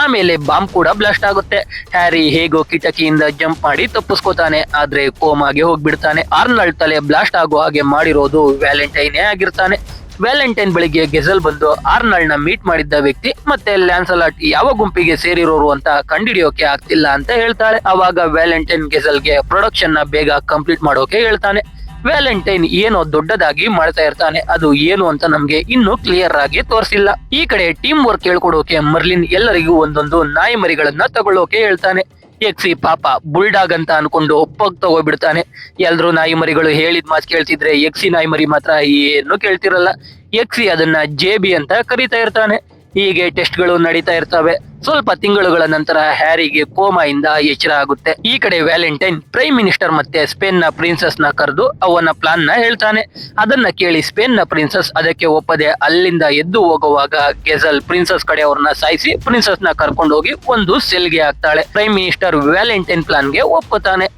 ಆಮೇಲೆ ಬಾಂಬ್ ಕೂಡ ಬ್ಲಾಸ್ಟ್ ಆಗುತ್ತೆ. ಹ್ಯಾರಿ ಹೇಗೋ ಕಿಟಕಿಯಿಂದ ಜಂಪ್ ಮಾಡಿ ತಪ್ಪಿಸ್ಕೋತಾನೆ, ಆದ್ರೆ ಕೋಮಾಗೆ ಹೋಗ್ಬಿಡ್ತಾನೆ. ಆರ್ನಾಲ್ಡ್ ತಲೆ ಬ್ಲಾಸ್ಟ್ ಆಗೋ ಹಾಗೆ ಮಾಡಿರೋದು ವ್ಯಾಲೆಂಟೈನೇ ಆಗಿರ್ತಾನೆ. ವ್ಯಾಲೆಂಟೈನ್ ಬಳಿಗೆ ಗೆಜಲ್ ಬಂದು ಆರ್ನಾಲ್ಡ್ ಮೀಟ್ ಮಾಡಿದ್ದ ವ್ಯಕ್ತಿ, ಮತ್ತೆ ಲ್ಯಾನ್ಸಲಾಟ್ ಯಾವ ಗುಂಪಿಗೆ ಸೇರಿರೋರು ಅಂತ ಕಂಡಿಡಿಯೋಕೆ ಆಗ್ತಿಲ್ಲ ಅಂತ ಹೇಳ್ತಾಳೆ. ಅವಾಗ ವ್ಯಾಲೆಂಟೈನ್ ಗೆಜಲ್ಗೆ ಪ್ರೊಡಕ್ಷನ್ನ ಬೇಗ ಕಂಪ್ಲೀಟ್ ಮಾಡೋಕೆ ಹೇಳ್ತಾನೆ. ವ್ಯಾಲೆಂಟೈನ್ ಏನೋ ದೊಡ್ಡದಾಗಿ ಮಾಡ್ತಾ ಇರ್ತಾನೆ. ಅದು ಏನು ಅಂತ ನಮ್ಗೆ ಇನ್ನು ಕ್ಲಿಯರ್ ಆಗಿ ತೋರಿಸಿಲ್ಲ. ಈ ಕಡೆ ಟೀಮ್ ವರ್ಕ್ ಹೇಳ್ಕೊಡೋಕೆ ಮರ್ಲಿನ್ ಎಲ್ಲರಿಗೂ ಒಂದೊಂದು ನಾಯಿ ಮರಿಗಳನ್ನ ತಗೊಳ್ಳೋಕೆ ಹೇಳ್ತಾನೆ. ಎಕ್ಸಿ ಪಾಪ ಬುಲ್ಡಾಗ್ ಅಂತ ಅನ್ಕೊಂಡು ಒಪ್ಪಗ್ ತಗೋಬಿಡ್ತಾನೆ. ಎಲ್ರು ನಾಯಿ ಮರಿಗಳು ಹೇಳಿದ ಮಾತು ಕೇಳ್ತಿದ್ರೆ ಎಕ್ಸಿ ನಾಯಿ ಮರಿ ಮಾತ್ರ ಏನು ಕೇಳ್ತಿರಲ್ಲ. ಎಕ್ಸಿ ಅದನ್ನ ಜೇಬಿ ಅಂತ ಕರಿತಾ ಇರ್ತಾನೆ. ಹೀಗೆ ಟೆಸ್ಟ್ಗಳು ನಡೀತಾ ಇರ್ತವೆ. ಸ್ವಲ್ಪ ತಿಂಗಳುಗಳ ನಂತರ ಹ್ಯಾರಿಗೆ ಕೋಮಾಯಿಂದ ಎಚ್ಚರ ಆಗುತ್ತೆ. ಈ ಕಡೆ ವ್ಯಾಲೆಂಟೈನ್ ಪ್ರೈಮ್ ಮಿನಿಸ್ಟರ್ ಮತ್ತೆ ಸ್ಪೇನ್ನ ಪ್ರಿನ್ಸಸ್ನ ಕರೆದು ಅವನ ಪ್ಲಾನ್ನ ಹೇಳ್ತಾನೆ. ಅದನ್ನ ಕೇಳಿ ಸ್ಪೇನ್ನ ಪ್ರಿನ್ಸಸ್ ಅದಕ್ಕೆ ಒಪ್ಪದೆ ಅಲ್ಲಿಂದ ಎದ್ದು ಹೋಗುವಾಗ ಗೆಜಲ್ ಪ್ರಿನ್ಸಸ್ ಕಡೆ ಅವ್ರನ್ನ ಸಾಯಿಸಿ ಪ್ರಿನ್ಸಸ್ನ ಕರ್ಕೊಂಡು ಹೋಗಿ ಒಂದು ಸೆಲ್ಗೆ ಹಾಕ್ತಾಳೆ. ಪ್ರೈಮ್ ಮಿನಿಸ್ಟರ್ ವ್ಯಾಲೆಂಟೈನ್ ಪ್ಲಾನ್ಗೆ ಒಪ್ಪುತ್ತಾನೆ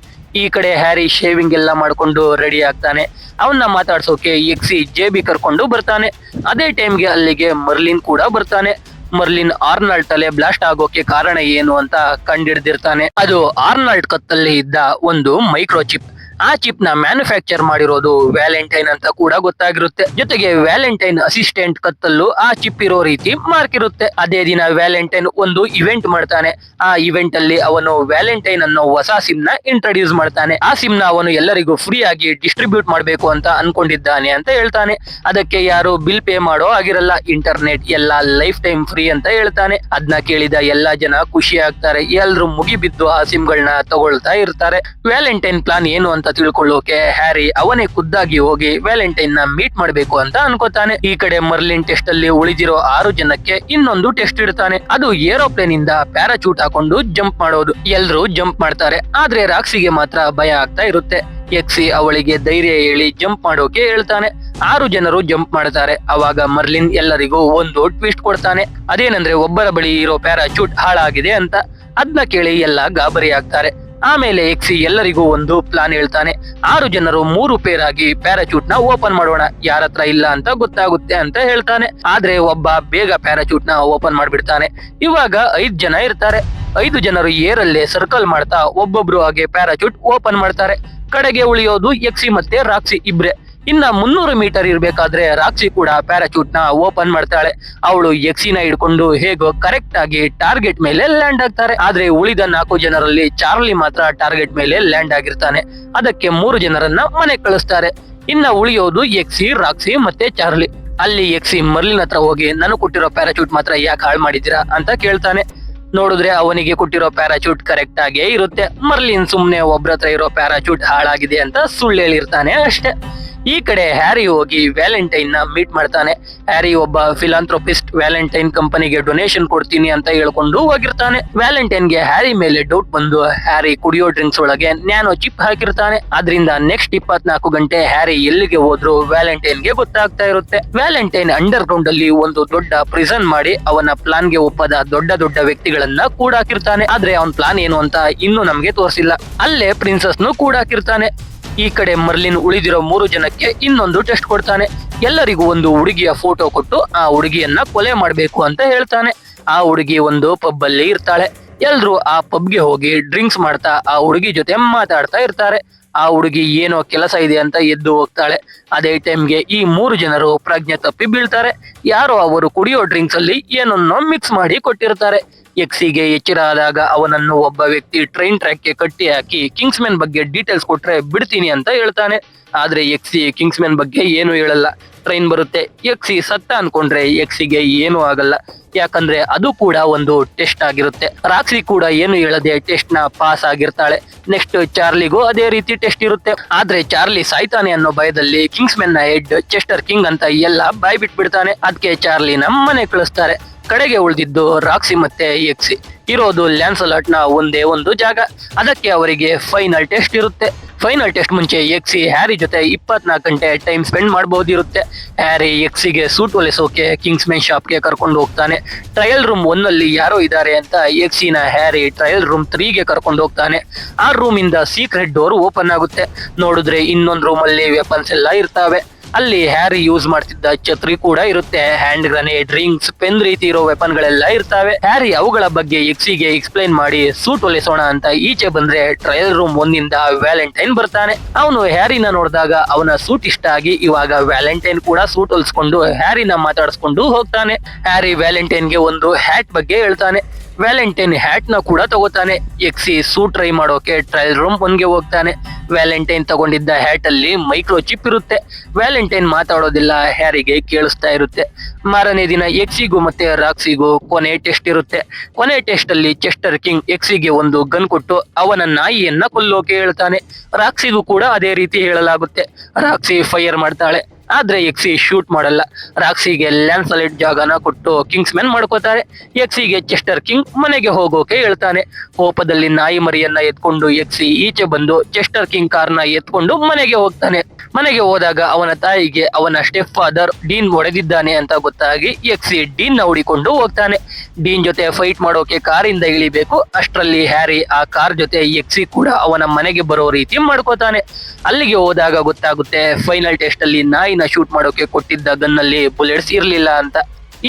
ಈ ಕಡೆ ಹ್ಯಾರಿ ಶೇವಿಂಗ್ ಎಲ್ಲ ಮಾಡ್ಕೊಂಡು ರೆಡಿ ಆಗ್ತಾನೆ. ಅವನ್ನ ಮಾತಾಡ್ಸೋಕೆ ಎಕ್ಸಿ ಜೇಬಿ ಕರ್ಕೊಂಡು ಬರ್ತಾನೆ. ಅದೇ ಟೈಮ್ಗೆ ಅಲ್ಲಿಗೆ ಮರ್ಲಿನ್ ಕೂಡ ಬರ್ತಾನೆ. ಮರ್ಲಿನ್ ಆರ್ನಾಲ್ಡ್ ತಲೆ ಬ್ಲಾಸ್ಟ್ ಆಗೋಕೆ ಕಾರಣ ಏನು ಅಂತ ಕಂಡಿಡ್ದಿರ್ತಾನೆ. ಅದು ಆರ್ನಾಲ್ಡ್ ಕತ್ತಲ್ಲಿ ಇದ್ದ ಒಂದು ಮೈಕ್ರೋ ಚಿಪ್ ಆ ಚಿಪ್ನ ಮ್ಯಾನುಫ್ಯಾಕ್ಚರ್ ಮಾಡಿರೋದು ವ್ಯಾಲೆಂಟೈನ್ ಅಂತ ಕೂಡ ಗೊತ್ತಾಗಿರುತ್ತೆ. ಜೊತೆಗೆ ವ್ಯಾಲೆಂಟೈನ್ ಅಸಿಸ್ಟೆಂಟ್ ಕತ್ತಲ್ಲೂ ಆ ಚಿಪ್ ಇರೋ ರೀತಿ ಮಾರ್ಕ್ ಇರುತ್ತೆ. ಅದೇ ದಿನ ವ್ಯಾಲೆಂಟೈನ್ ಒಂದು ಇವೆಂಟ್ ಮಾಡ್ತಾನೆ. ಆ ಇವೆಂಟ್ ಅಲ್ಲಿ ಅವನು ವ್ಯಾಲೆಂಟೈನ್ ಅನ್ನೋ ಹೊಸ ಸಿಮ್ನ ಇಂಟ್ರೊಡ್ಯೂಸ್ ಮಾಡ್ತಾನೆ. ಆ ಸಿಮ್ನ ಅವನು ಎಲ್ಲರಿಗೂ ಫ್ರೀ ಆಗಿ ಡಿಸ್ಟ್ರಿಬ್ಯೂಟ್ ಮಾಡಬೇಕು ಅಂತ ಅನ್ಕೊಂಡಿದ್ದಾನೆ ಅಂತ ಹೇಳ್ತಾನೆ. ಅದಕ್ಕೆ ಯಾರು ಬಿಲ್ ಪೇ ಮಾಡೋ ಆಗಿರಲ್ಲ ಇಂಟರ್ನೆಟ್ ಎಲ್ಲ ಲೈಫ್ ಟೈಮ್ ಫ್ರೀ ಅಂತ ಹೇಳ್ತಾನೆ. ಅದನ್ನ ಕೇಳಿದ ಎಲ್ಲಾ ಜನ ಖುಷಿ ಆಗ್ತಾರೆ. ಎಲ್ರು ಮುಗಿಬಿದ್ದು ಆ ಸಿಮ್ ಗಳನ್ನ ತಗೊಳ್ತಾ ಇರ್ತಾರೆ. ವ್ಯಾಲೆಂಟೈನ್ ಪ್ಲಾನ್ ಏನು ಅಂತ ತಿಳ್ಕೊಳ್ಳೋಕೆ ಹ್ಯಾರಿ ಅವನೇ ಖುದ್ದಾಗಿ ಹೋಗಿ ವ್ಯಾಲೆಂಟೈನ್ನ ಮೀಟ್ ಮಾಡಬೇಕು ಅಂತ ಅನ್ಕೋತಾನೆ. ಈ ಕಡೆ ಮರ್ಲಿನ್ ಟೆಸ್ಟ್ ಅಲ್ಲಿ ಉಳಿದಿರೋ ಆರು ಜನಕ್ಕೆ ಇನ್ನೊಂದು ಟೆಸ್ಟ್ ಇಡ್ತಾನೆ. ಅದು ಏರೋಪ್ಲೇನ್ ಇಂದ ಪ್ಯಾರಾಚೂಟ್ ಹಾಕೊಂಡು ಜಂಪ್ ಮಾಡೋದು. ಎಲ್ರು ಜಂಪ್ ಮಾಡ್ತಾರೆ. ಆದ್ರೆ ರಾಕ್ಸಿಗೆ ಮಾತ್ರ ಭಯ ಆಗ್ತಾ ಇರುತ್ತೆ. ಎಕ್ಸಿ ಅವಳಿಗೆ ಧೈರ್ಯ ಹೇಳಿ ಜಂಪ್ ಮಾಡೋಕೆ ಹೇಳ್ತಾನೆ. ಆರು ಜನರು ಜಂಪ್ ಮಾಡ್ತಾರೆ. ಅವಾಗ ಮರ್ಲಿನ್ ಎಲ್ಲರಿಗೂ ಒಂದು ಟ್ವಿಸ್ಟ್ ಕೊಡ್ತಾನೆ. ಅದೇನಂದ್ರೆ, ಒಬ್ಬರ ಬಳಿ ಇರೋ ಪ್ಯಾರಾಚೂಟ್ ಹಾಳಾಗಿದೆ ಅಂತ. ಅದನ್ನ ಕೇಳಿ ಎಲ್ಲ ಗಾಬರಿ ಆಗ್ತಾರೆ. ಆಮೇಲೆ ಎಕ್ಸಿ ಎಲ್ಲರಿಗೂ ಒಂದು ಪ್ಲಾನ್ ಹೇಳ್ತಾನೆ. ಆರು ಜನರು ಮೂರು ಪೇರ್ ಆಗಿ ಪ್ಯಾರಾಚೂಟ್ನ ಓಪನ್ ಮಾಡೋಣ. ಯಾರ ಹತ್ರ ಇಲ್ಲ ಅಂತ ಗೊತ್ತಾಗುತ್ತೆ ಅಂತ ಹೇಳ್ತಾನೆ. ಆದ್ರೆ ಒಬ್ಬ ಬೇಗ ಪ್ಯಾರಾಚೂಟ್ನ ಓಪನ್ ಮಾಡ್ಬಿಡ್ತಾನೆ. ಇವಾಗ ಐದ್ ಜನ ಇರ್ತಾರೆ. ಐದು ಜನರು ಏರಲ್ಲೇ ಸರ್ಕಲ್ ಮಾಡ್ತಾ ಒಬ್ಬೊಬ್ರು ಹಾಗೆ ಪ್ಯಾರಾಚೂಟ್ ಓಪನ್ ಮಾಡ್ತಾರೆ. ಕಡೆಗೆ ಉಳಿಯೋದು ಎಕ್ಸಿ ಮತ್ತೆ ರಾಕ್ಸಿ ಇಬ್ರೆ. ಇನ್ನ ಮುನ್ನೂರು ಮೀಟರ್ ಇರಬೇಕಾದ್ರೆ ರಾಕ್ಷಿ ಕೂಡ ಪ್ಯಾರಾಚೂಟ್ನ ಓಪನ್ ಮಾಡ್ತಾಳೆ. ಅವಳು ಎಕ್ಸಿನ ಹಿಡ್ಕೊಂಡು ಹೇಗೋ ಕರೆಕ್ಟ್ ಆಗಿ ಟಾರ್ಗೆಟ್ ಮೇಲೆ ಲ್ಯಾಂಡ್ ಆಗ್ತಾರೆ ಆದ್ರೆ ಉಳಿದ ನಾಲ್ಕು ಜನರಲ್ಲಿ ಚಾರ್ಲಿ ಮಾತ್ರ ಟಾರ್ಗೆಟ್ ಮೇಲೆ ಲ್ಯಾಂಡ್ ಆಗಿರ್ತಾನೆ. ಅದಕ್ಕೆ ಮೂರು ಜನರನ್ನ ಮನೆ ಕಳಿಸ್ತಾರೆ. ಇನ್ನ ಉಳಿಯೋದು ಎಕ್ಸಿ ರಾಕ್ಸಿ ಮತ್ತೆ ಚಾರ್ಲಿ. ಅಲ್ಲಿ ಎಕ್ಸಿ ಮರ್ಲಿನ್ ಹತ್ರ ಹೋಗಿ, ನಾನು ಕೊಟ್ಟಿರೋ ಪ್ಯಾರಾಚೂಟ್ ಮಾತ್ರ ಯಾಕೆ ಹಾಳು ಮಾಡಿದ್ದೀರಾ? ಅಂತ ಕೇಳ್ತಾನೆ. ನೋಡಿದ್ರೆ ಅವನಿಗೆ ಕೊಟ್ಟಿರೋ ಪ್ಯಾರಾಚೂಟ್ ಕರೆಕ್ಟ್ ಆಗೇ ಇರುತ್ತೆ. ಮರ್ಲಿನ್ ಸುಮ್ನೆ ಒಬ್ರ ಹತ್ರ ಇರೋ ಪ್ಯಾರಾಚೂಟ್ ಹಾಳಾಗಿದೆ ಅಂತ ಸುಳ್ಳು ಹೇಳಿರ್ತಾನೆ ಅಷ್ಟೇ. ಈ ಕಡೆ ಹ್ಯಾರಿ ಹೋಗಿ ವ್ಯಾಲೆಂಟೈನ್ನ ಮೀಟ್ ಮಾಡ್ತಾನೆ. ಹ್ಯಾರಿ ಒಬ್ಬ ಫಿಲಾಂಥ್ರೋಪಿಸ್ಟ್, ವ್ಯಾಲೆಂಟೈನ್ ಕಂಪನಿಗೆ ಡೊನೇಷನ್ ಕೊಡ್ತೀನಿ ಅಂತ ಹೇಳ್ಕೊಂಡು ಹೋಗಿರ್ತಾನೆ. ವ್ಯಾಲೆಂಟೈನ್ಗೆ ಹ್ಯಾರಿ ಮೇಲೆ ಡೌಟ್ ಬಂದು ಹ್ಯಾರಿ ಕುಡಿಯೋ ಡ್ರಿಂಕ್ಸ್ ಒಳಗೆ ನ್ಯಾನೋ ಚಿಪ್ ಹಾಕಿರ್ತಾನೆ. ಅದರಿಂದ ನೆಕ್ಸ್ಟ್ ಇಪ್ಪತ್ನಾಲ್ಕು ಗಂಟೆ ಹ್ಯಾರಿ ಎಲ್ಲಿಗೆ ಹೋದ್ರು ವ್ಯಾಲೆಂಟೈನ್ಗೆ ಗೊತ್ತಾಗ್ತಾ ಇರುತ್ತೆ. ವ್ಯಾಲೆಂಟೈನ್ ಅಂಡರ್ ಗ್ರೌಂಡ್ ಅಲ್ಲಿ ಒಂದು ದೊಡ್ಡ ಪ್ರಿಸನ್ ಮಾಡಿ ಅವನ ಪ್ಲಾನ್ಗೆ ಒಪ್ಪದ ದೊಡ್ಡ ದೊಡ್ಡ ವ್ಯಕ್ತಿಗಳನ್ನ ಕೂಡ ಹಾಕಿರ್ತಾನೆ ಆದ್ರೆ ಅವನ್ ಪ್ಲಾನ್ ಏನು ಅಂತ ಇನ್ನೂ ನಮ್ಗೆ ತೋರಿಸಿಲ್ಲ. ಅಲ್ಲೇ ಪ್ರಿನ್ಸಸ್ ನು ಕೂಡ ಹಾಕಿರ್ತಾನೆ ಈ ಕಡೆ ಮರ್ಲಿನ್ ಉಳಿದಿರೋ ಮೂರು ಜನಕ್ಕೆ ಇನ್ನೊಂದು ಟೆಸ್ಟ್ ಕೊಡ್ತಾನೆ. ಎಲ್ಲರಿಗೂ ಒಂದು ಹುಡುಗಿಯ ಫೋಟೋ ಕೊಟ್ಟು ಆ ಹುಡುಗಿಯನ್ನ ಕೊಲೆ ಮಾಡಬೇಕು ಅಂತ ಹೇಳ್ತಾನೆ. ಆ ಹುಡುಗಿ ಒಂದು ಪಬ್ ಅಲ್ಲಿ ಇರ್ತಾಳೆ. ಎಲ್ರು ಆ ಪಬ್ಗೆ ಹೋಗಿ ಡ್ರಿಂಕ್ಸ್ ಮಾಡ್ತಾ ಆ ಹುಡುಗಿ ಜೊತೆ ಮಾತಾಡ್ತಾ ಇರ್ತಾರೆ. ಆ ಹುಡುಗಿ ಏನೋ ಕೆಲಸ ಇದೆ ಅಂತ ಎದ್ದು ಹೋಗ್ತಾಳೆ. ಅದೇ ಟೈಮ್ಗೆ ಈ ಮೂರು ಜನರು ಪ್ರಜ್ಞೆ ತಪ್ಪಿ ಬೀಳ್ತಾರೆ. ಯಾರೋ ಅವರು ಕುಡಿಯೋ ಡ್ರಿಂಕ್ಸ್ ಅಲ್ಲಿ ಏನನ್ನೋ ಮಿಕ್ಸ್ ಮಾಡಿ ಕೊಟ್ಟಿರ್ತಾರೆ. ಎಕ್ಸಿಗೆ ಎಚ್ಚರಾದಾಗ ಅವನನ್ನು ಒಬ್ಬ ವ್ಯಕ್ತಿ ಟ್ರೈನ್ ಟ್ರ್ಯಾಕ್ಗೆ ಕಟ್ಟಿ ಹಾಕಿ ಕಿಂಗ್ಸ್ ಕಿಂಗ್ಸ್ಮನ್ ಬಗ್ಗೆ ಡೀಟೇಲ್ಸ್ ಕೊಟ್ರೆ ಬಿಡ್ತೀನಿ ಅಂತ ಹೇಳ್ತಾನೆ. ಆದ್ರೆ ಎಕ್ಸಿ ಕಿಂಗ್ಸ್ ಕಿಂಗ್ಸ್ಮನ್ ಬಗ್ಗೆ ಏನು ಹೇಳಲ್ಲ. ಟ್ರೈನ್ ಬರುತ್ತೆ. ಎಕ್ಸಿ ಸತ್ತ ಅನ್ಕೊಂಡ್ರೆ ಎಕ್ಸಿಗೆ ಏನು ಆಗಲ್ಲ. ಯಾಕಂದ್ರೆ ಅದು ಕೂಡ ಒಂದು ಟೆಸ್ಟ್ ಆಗಿರುತ್ತೆ. ರಾಕ್ಸಿ ಕೂಡ ಏನು ಹೇಳದೆ ಟೆಸ್ಟ್ನ ಪಾಸ್ ಆಗಿರ್ತಾಳೆ. ನೆಕ್ಸ್ಟ್ ಚಾರ್ಲಿಗೂ ಅದೇ ರೀತಿ ಟೆಸ್ಟ್ ಇರುತ್ತೆ. ಆದ್ರೆ ಚಾರ್ಲಿ ಸಾಯ್ತಾನೆ ಅನ್ನೋ ಭಯದಲ್ಲಿ ಕಿಂಗ್ಸ್ಮನ್ನ ಹೆಡ್ ಚೆಸ್ಟರ್ ಕಿಂಗ್ ಅಂತ ಎಲ್ಲ ಬಾಯ್ ಬಿಟ್ಬಿಡ್ತಾನೆ ಅದಕ್ಕೆ ಚಾರ್ಲಿ ನಮ್ಮನೆ ಕಳಿಸ್ತಾರೆ. ಕಡೆಗೆ ಉಳಿದಿದ್ದು ರಾಕ್ಸಿ ಮತ್ತೆ ಎಕ್ಸಿ. ಇರೋದು ಲ್ಯಾನ್ಸಲಾಟ್ನ ಒಂದೇ ಒಂದು ಜಾಗ. ಅದಕ್ಕೆ ಅವರಿಗೆ ಫೈನಲ್ ಟೆಸ್ಟ್ ಇರುತ್ತೆ. ಫೈನಲ್ ಟೆಸ್ಟ್ ಮುಂಚೆ ಎಕ್ಸಿ ಹ್ಯಾರಿ ಜೊತೆ ಇಪ್ಪತ್ನಾಲ್ಕು ಗಂಟೆ ಟೈಮ್ ಸ್ಪೆಂಡ್ ಮಾಡಬಹುದಿರುತ್ತೆ ಹ್ಯಾರಿ ಎಕ್ಸಿಗೆ ಸೂಟ್ ಹೊಲಿಸೋಕೆ ಕಿಂಗ್ಸ್ಮನ್ ಶಾಪ್ಗೆ ಕರ್ಕೊಂಡು ಹೋಗ್ತಾನೆ. ಟ್ರಯಲ್ ರೂಮ್ ಒನ್ನಲ್ಲಿ ಯಾರೋ ಇದ್ದಾರೆ ಅಂತ ಎಕ್ಸಿನ ಹ್ಯಾರಿ ಟ್ರಯಲ್ ರೂಮ್ ತ್ರೀಗೆ ಕರ್ಕೊಂಡು ಹೋಗ್ತಾನೆ. ಆ ರೂಮ್ ಇಂದ ಸೀಕ್ರೆಟ್ ಡೋರ್ ಓಪನ್ ಆಗುತ್ತೆ. ನೋಡಿದ್ರೆ ಇನ್ನೊಂದು ರೂಮ್ ಅಲ್ಲಿ ವೆಪನ್ಸ್ ಎಲ್ಲ ಇರ್ತಾವೆ. ಅಲ್ಲಿ ಹ್ಯಾರಿ ಯೂಸ್ ಮಾಡ್ತಿದ್ದ ಛತ್ರಿ ಕೂಡ ಇರುತ್ತೆ. ಹ್ಯಾಂಡ್ ಗ್ರನೇಡ್, ರಿಂಗ್ಸ್, ಪೆನ್ ರೀತಿ ಇರೋ ವೆಪನ್ ಗಳೆಲ್ಲ ಇರ್ತವೆ. ಹ್ಯಾರಿ ಅವುಗಳ ಬಗ್ಗೆ ಎಕ್ಸಿಗೆ ಎಕ್ಸ್ಪ್ಲೈನ್ ಮಾಡಿ ಸೂಟ್ ಹೊಲಿಸೋಣ ಅಂತ ಈಚೆ ಬಂದ್ರೆ ಟ್ರಯಲ್ ರೂಮ್ ಒಂದಿಂದ ವ್ಯಾಲೆಂಟೈನ್ ಬರ್ತಾನೆ. ಅವನು ಹ್ಯಾರಿನ ನೋಡಿದಾಗ ಅವನ ಸೂಟ್ ಇಷ್ಟ ಆಗಿ ಇವಾಗ ವ್ಯಾಲೆಂಟೈನ್ ಕೂಡ ಸೂಟ್ ಹೊಲಿಸ್ಕೊಂಡು ಹ್ಯಾರಿನ ಮಾತಾಡಿಸ್ಕೊಂಡು ಹೋಗ್ತಾನೆ. ಹ್ಯಾರಿ ವ್ಯಾಲೆಂಟೈನ್ಗೆ ಒಂದು ಹ್ಯಾಟ್ ಬಗ್ಗೆ ಹೇಳ್ತಾನೆ. ವ್ಯಾಲೆಂಟೈನ್ ಹ್ಯಾಟ್ನ ಕೂಡ ತಗೋತಾನೆ. ಎಕ್ಸಿ ಸೂಟ್ ಟ್ರೈ ಮಾಡೋಕೆ ಟ್ರಯಲ್ ರೂಮ್ ಒಂದ್ಗೆ ಹೋಗ್ತಾನೆ. ವ್ಯಾಲೆಂಟೈನ್ ತಗೊಂಡಿದ್ದ ಹ್ಯಾಟ್ ಅಲ್ಲಿ ಮೈಕ್ರೋ ಚಿಪ್ ಇರುತ್ತೆ. ವ್ಯಾಲೆಂಟೈನ್ ಮಾತಾಡೋದಿಲ್ಲ, ಹ್ಯಾರಿಗೆ ಕೇಳಿಸ್ತಾ ಇರುತ್ತೆ. ಮಾರನೇ ದಿನ ಎಕ್ಸಿಗೂ ಮತ್ತೆ ರಾಕ್ಸಿಗೂ ಕೊನೆ ಟೆಸ್ಟ್ ಇರುತ್ತೆ. ಕೊನೆ ಟೆಸ್ಟ್ ಅಲ್ಲಿ ಚೆಸ್ಟರ್ ಕಿಂಗ್ ಎಕ್ಸಿಗೆ ಒಂದು ಗನ್ ಕೊಟ್ಟು ಅವನ ನಾಯಿಯನ್ನ ಕೊಲ್ಲೋಕೆ ಹೇಳ್ತಾನೆ. ರಾಕ್ಸಿಗೂ ಕೂಡ ಅದೇ ರೀತಿ ಹೇಳಲಾಗುತ್ತೆ. ರಾಕ್ಸಿ ಫೈರ್ ಮಾಡ್ತಾಳೆ. ಆದ್ರೆ ಎಕ್ಸಿ ಶೂಟ್ ಮಾಡಲ್ಲ. ರಾಕ್ಸಿಗೆ ಲ್ಯಾಂಡ್ ಸಲೈಡ್ ಜಾಗನ ಕೊಟ್ಟು ಕಿಂಗ್ಸ್ ಮ್ಯಾನ್ ಮಾಡ್ಕೋತಾರೆ ಎಕ್ಸಿಗೆ ಚೆಸ್ಟರ್ ಕಿಂಗ್ ಮನೆಗೆ ಹೋಗೋಕೆ ಹೇಳ್ತಾನೆ. ಕೋಪದಲ್ಲಿ ನಾಯಿ ಮರಿಯನ್ನ ಎತ್ಕೊಂಡು ಎಕ್ಸಿ ಈಚೆ ಬಂದು ಚೆಸ್ಟರ್ ಕಿಂಗ್ ಕಾರ್ನ ಎತ್ಕೊಂಡು ಮನೆಗೆ ಹೋಗ್ತಾನೆ. ಮನೆಗೆ ಹೋದಾಗ ಅವನ ತಾಯಿಗೆ ಅವನ ಸ್ಟೆಪ್ ಫಾದರ್ ಡೀನ್ ಹೊಡೆದಿದ್ದಾನೆ ಅಂತ ಗೊತ್ತಾಗಿ ಎಕ್ಸಿ ಡೀನ್ನ ಹುಡಿಕೊಂಡು ಹೋಗ್ತಾನೆ. ಡೀನ್ ಜೊತೆ ಫೈಟ್ ಮಾಡೋಕೆ ಕಾರಿಂದ ಇಳಿಬೇಕು. ಅಷ್ಟರಲ್ಲಿ ಹ್ಯಾರಿ ಆ ಕಾರ್ ಜೊತೆ ಎಕ್ಸಿ ಕೂಡ ಅವನ ಮನೆಗೆ ಬರೋ ರೀತಿ ಮಾಡ್ಕೋತಾನೆ. ಅಲ್ಲಿಗೆ ಹೋದಾಗ ಗೊತ್ತಾಗುತ್ತೆ ಫೈನಲ್ ಟೆಸ್ಟ್ ಅಲ್ಲಿ ನಾಯಿನ ಶೂಟ್ ಮಾಡೋಕೆ ಕೊಟ್ಟಿದ್ದ ಗನ್ನಲ್ಲಿ ಬುಲೆಟ್ಸ್ ಇರ್ಲಿಲ್ಲ ಅಂತ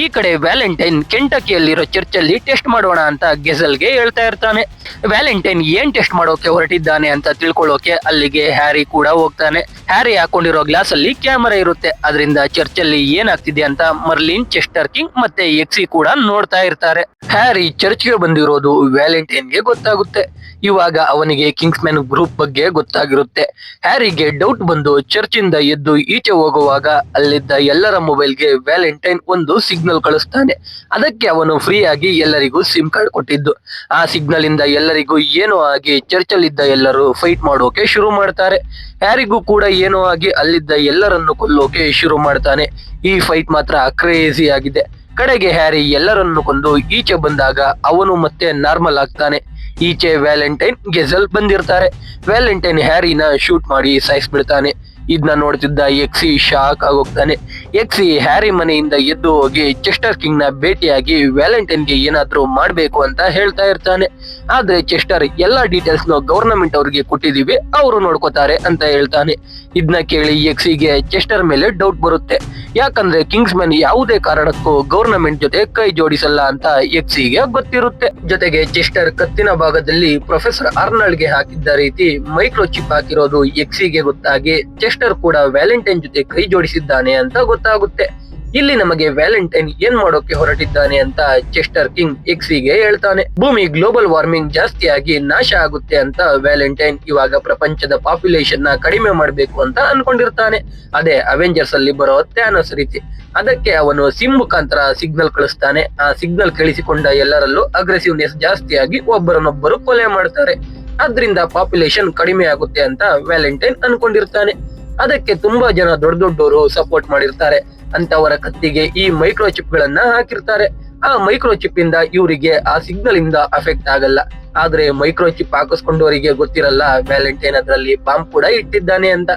ಈ ಕಡೆ ವ್ಯಾಲೆಂಟೈನ್ ಕೆಂಟಕಿಯಲ್ಲಿರೋ ಚರ್ಚಲ್ಲಿ ಟೆಸ್ಟ್ ಮಾಡೋಣ ಅಂತ ಗೆಸಲ್ಗೆ ಹೇಳ್ತಾ ಇರ್ತಾನೆ. ವ್ಯಾಲೆಂಟೈನ್ ಏನ್ ಟೆಸ್ಟ್ ಮಾಡೋಕೆ ಹೊರಟಿದ್ದಾನೆ ಅಂತ ತಿಳ್ಕೊಳ್ಳೋಕೆ ಅಲ್ಲಿಗೆ ಹ್ಯಾರಿ ಕೂಡ ಹೋಗ್ತಾನೆ. ಹ್ಯಾರಿ ಹಾಕೊಂಡಿರೋ ಗ್ಲಾಸ್ ಅಲ್ಲಿ ಕ್ಯಾಮರಾ ಇರುತ್ತೆ. ಅದರಿಂದ ಚರ್ಚಲ್ಲಿ ಏನಾಗ್ತಿದೆ ಅಂತ ಮರ್ಲಿನ್, ಚೆಸ್ಟರ್ ಕಿಂಗ್ ಮತ್ತೆ ಎಕ್ಸಿ ಕೂಡ ನೋಡ್ತಾ ಇರ್ತಾರೆ. ಹ್ಯಾರಿ ಚರ್ಚ್ಗೆ ಬಂದಿರೋದು ವ್ಯಾಲೆಂಟೈನ್ಗೆ ಗೊತ್ತಾಗುತ್ತೆ. ಇವಾಗ ಅವನಿಗೆ ಕಿಂಗ್ಸ್ ಮ್ಯಾನ್ ಗ್ರೂಪ್ ಬಗ್ಗೆ ಗೊತ್ತಾಗಿರುತ್ತೆ. ಹ್ಯಾರಿಗೆ ಡೌಟ್ ಬಂದು ಚರ್ಚಿಂದ ಎದ್ದು ಈಚೆ ಹೋಗುವಾಗ ಅಲ್ಲಿದ್ದ ಎಲ್ಲರ ಮೊಬೈಲ್ಗೆ ವ್ಯಾಲೆಂಟೈನ್ ಒಂದು ಸಿಗ್ನಲ್ ಕಳಿಸ್ತಾನೆ. ಅದಕ್ಕೆ ಅವನು ಫ್ರೀ ಆಗಿ ಎಲ್ಲರಿಗೂ ಸಿಮ್ ಕಾರ್ಡ್ ಕೊಟ್ಟಿದ್ದು. ಆ ಸಿಗ್ನಲ್ ಇಂದ ಎಲ್ಲರಿಗೂ ಏನೋ ಆಗಿ ಚರ್ಚಲ್ಲಿದ್ದ ಎಲ್ಲರೂ ಫೈಟ್ ಮಾಡೋಕೆ ಶುರು ಮಾಡ್ತಾರೆ. ಹ್ಯಾರಿಗೂ ಕೂಡ ಏನೋ ಆಗಿ ಅಲ್ಲಿದ್ದ ಎಲ್ಲರನ್ನು ಕೊಲ್ಲೋಕೆ ಶುರು ಮಾಡ್ತಾನೆ. ಈ ಫೈಟ್ ಮಾತ್ರ ಕ್ರೇಜಿ ಆಗಿದೆ. ಕಡೆಗೆ ಹ್ಯಾರಿ ಎಲ್ಲರನ್ನು ಕೊಂದು ಈಚೆ ಬಂದಾಗ ಅವನು ಮತ್ತೆ ನಾರ್ಮಲ್ ಆಗ್ತಾನೆ. ಈಚೆ ವ್ಯಾಲೆಂಟೈನ್ ಗೆಜಲ್ ಬಂದಿರ್ತಾರೆ. ವ್ಯಾಲೆಂಟೈನ್ ಹ್ಯಾರಿನ ಶೂಟ್ ಮಾಡಿ ಸಾಯಿಸ್ಬಿಡ್ತಾನೆ. ಇದನ್ನ ನೋಡ್ತಿದ್ದ ಎಕ್ಸಿ ಶಾಕ್ ಆಗೋಗ್ತಾನೆ. ಎಕ್ಸಿ ಹ್ಯಾರಿ ಮನೆಯಿಂದ ಎದ್ದು ಹೋಗಿ ಚೆಸ್ಟರ್ ಕಿಂಗ್ನ ಭೇಟಿಯಾಗಿ ವ್ಯಾಲೆಂಟೈನ್ಗೆ ಏನಾದ್ರೂ ಮಾಡ್ಬೇಕು ಅಂತ ಹೇಳ್ತಾ ಇರ್ತಾನೆ. ಆದ್ರೆ ಚೆಸ್ಟರ್ ಎಲ್ಲಾ ಡೀಟೇಲ್ಸ್ನ ಗವರ್ನಮೆಂಟ್ ಅವ್ರಿಗೆ ಕೊಟ್ಟಿದೀವಿ, ಅವರು ನೋಡ್ಕೋತಾರೆ ಅಂತ ಹೇಳ್ತಾನೆ. ಇದನ್ನ ಕೇಳಿ ಎಕ್ಸಿಗೆ ಚೆಸ್ಟರ್ ಮೇಲೆ ಡೌಟ್ ಬರುತ್ತೆ. ಯಾಕಂದ್ರೆ ಕಿಂಗ್ಸ್ ಮ್ಯಾನ್ ಯಾವುದೇ ಕಾರಣಕ್ಕೂ ಗವರ್ನಮೆಂಟ್ ಜೊತೆ ಕೈ ಜೋಡಿಸಲ್ಲ ಅಂತ ಎಕ್ಸಿಗೆ ಗೊತ್ತಿರುತ್ತೆ. ಜೊತೆಗೆ ಚೆಸ್ಟರ್ ಕತ್ತಿನ ಭಾಗದಲ್ಲಿ ಪ್ರೊಫೆಸರ್ ಆರ್ನಾಲ್ಡ್ಗೆ ಹಾಕಿದ್ದ ರೀತಿ ಮೈಕ್ರೋ ಚಿಪ್ ಹಾಕಿರೋದು ಎಕ್ಸಿಗೆ ಗೊತ್ತಾಗಿ ಚೆಸ್ಟರ್ ಕೂಡ ವ್ಯಾಲೆಂಟೈನ್ ಜೊತೆ ಕೈ ಜೋಡಿಸಿದ್ದಾನೆ ಅಂತ ಗೊತ್ತಾಗುತ್ತೆ. ಇಲ್ಲಿ ನಮಗೆ ವ್ಯಾಲೆಂಟೈನ್ ಏನ್ ಮಾಡೋಕೆ ಹೊರಟಿದ್ದಾನೆ ಅಂತ ಚೆಸ್ಟರ್ ಕಿಂಗ್ ಎಕ್ಸಿಗೆ ಹೇಳ್ತಾನೆ. ಭೂಮಿ ಗ್ಲೋಬಲ್ ವಾರ್ಮಿಂಗ್ ಜಾಸ್ತಿಯಾಗಿ ನಾಶ ಆಗುತ್ತೆ ಅಂತ ವ್ಯಾಲೆಂಟೈನ್ ಇವಾಗ ಪ್ರಪಂಚದ ಪಾಪ್ಯುಲೇಷನ್ನ ಕಡಿಮೆ ಮಾಡಬೇಕು ಅಂತ ಅನ್ಕೊಂಡಿರ್ತಾನೆ. ಅದೇ ಅವೆಂಜರ್ಸ್ ಅಲ್ಲಿ ಬರೋ ಥ್ಯಾನಸ್ ರೀತಿ. ಅದಕ್ಕೆ ಅವನು ಸಿಮ್ ಮುಖಾಂತರ ಸಿಗ್ನಲ್ ಕಳಿಸ್ತಾನೆ. ಆ ಸಿಗ್ನಲ್ ಕೇಳಿಸಿಕೊಂಡ ಎಲ್ಲರಲ್ಲೂ ಅಗ್ರೆಸಿವ್ನೆಸ್ ಜಾಸ್ತಿಯಾಗಿ ಒಬ್ಬರನ್ನೊಬ್ಬರು ಕೊಲೆ ಮಾಡ್ತಾರೆ. ಅದ್ರಿಂದ ಪಾಪ್ಯುಲೇಷನ್ ಕಡಿಮೆ ಆಗುತ್ತೆ ಅಂತ ವ್ಯಾಲೆಂಟೈನ್ ಅನ್ಕೊಂಡಿರ್ತಾನೆ. ಅದಕ್ಕೆ ತುಂಬಾ ಜನ ದೊಡ್ಡ ದೊಡ್ಡವರು ಸಪೋರ್ಟ್ ಮಾಡಿರ್ತಾರೆ. ಅಂತವರ ಕತ್ತಿಗೆ ಈ ಮೈಕ್ರೋ ಚಿಪ್ ಗಳನ್ನ ಹಾಕಿರ್ತಾರೆ. ಆ ಮೈಕ್ರೋ ಚಿಪ್ ಇಂದ ಇವರಿಗೆ ಆ ಸಿಗ್ನಲ್ ಇಂದ ಅಫೆಕ್ಟ್ ಆಗಲ್ಲ. ಆದ್ರೆ ಮೈಕ್ರೋ ಚಿಪ್ ಹಾಕಿಸ್ಕೊಂಡವರಿಗೆ ಗೊತ್ತಿರಲ್ಲ ವ್ಯಾಲೆಂಟೈನ್ ಅದರಲ್ಲಿ ಬಾಂಬ್ ಕೂಡ ಇಟ್ಟಿದ್ದಾನೆ ಅಂತ.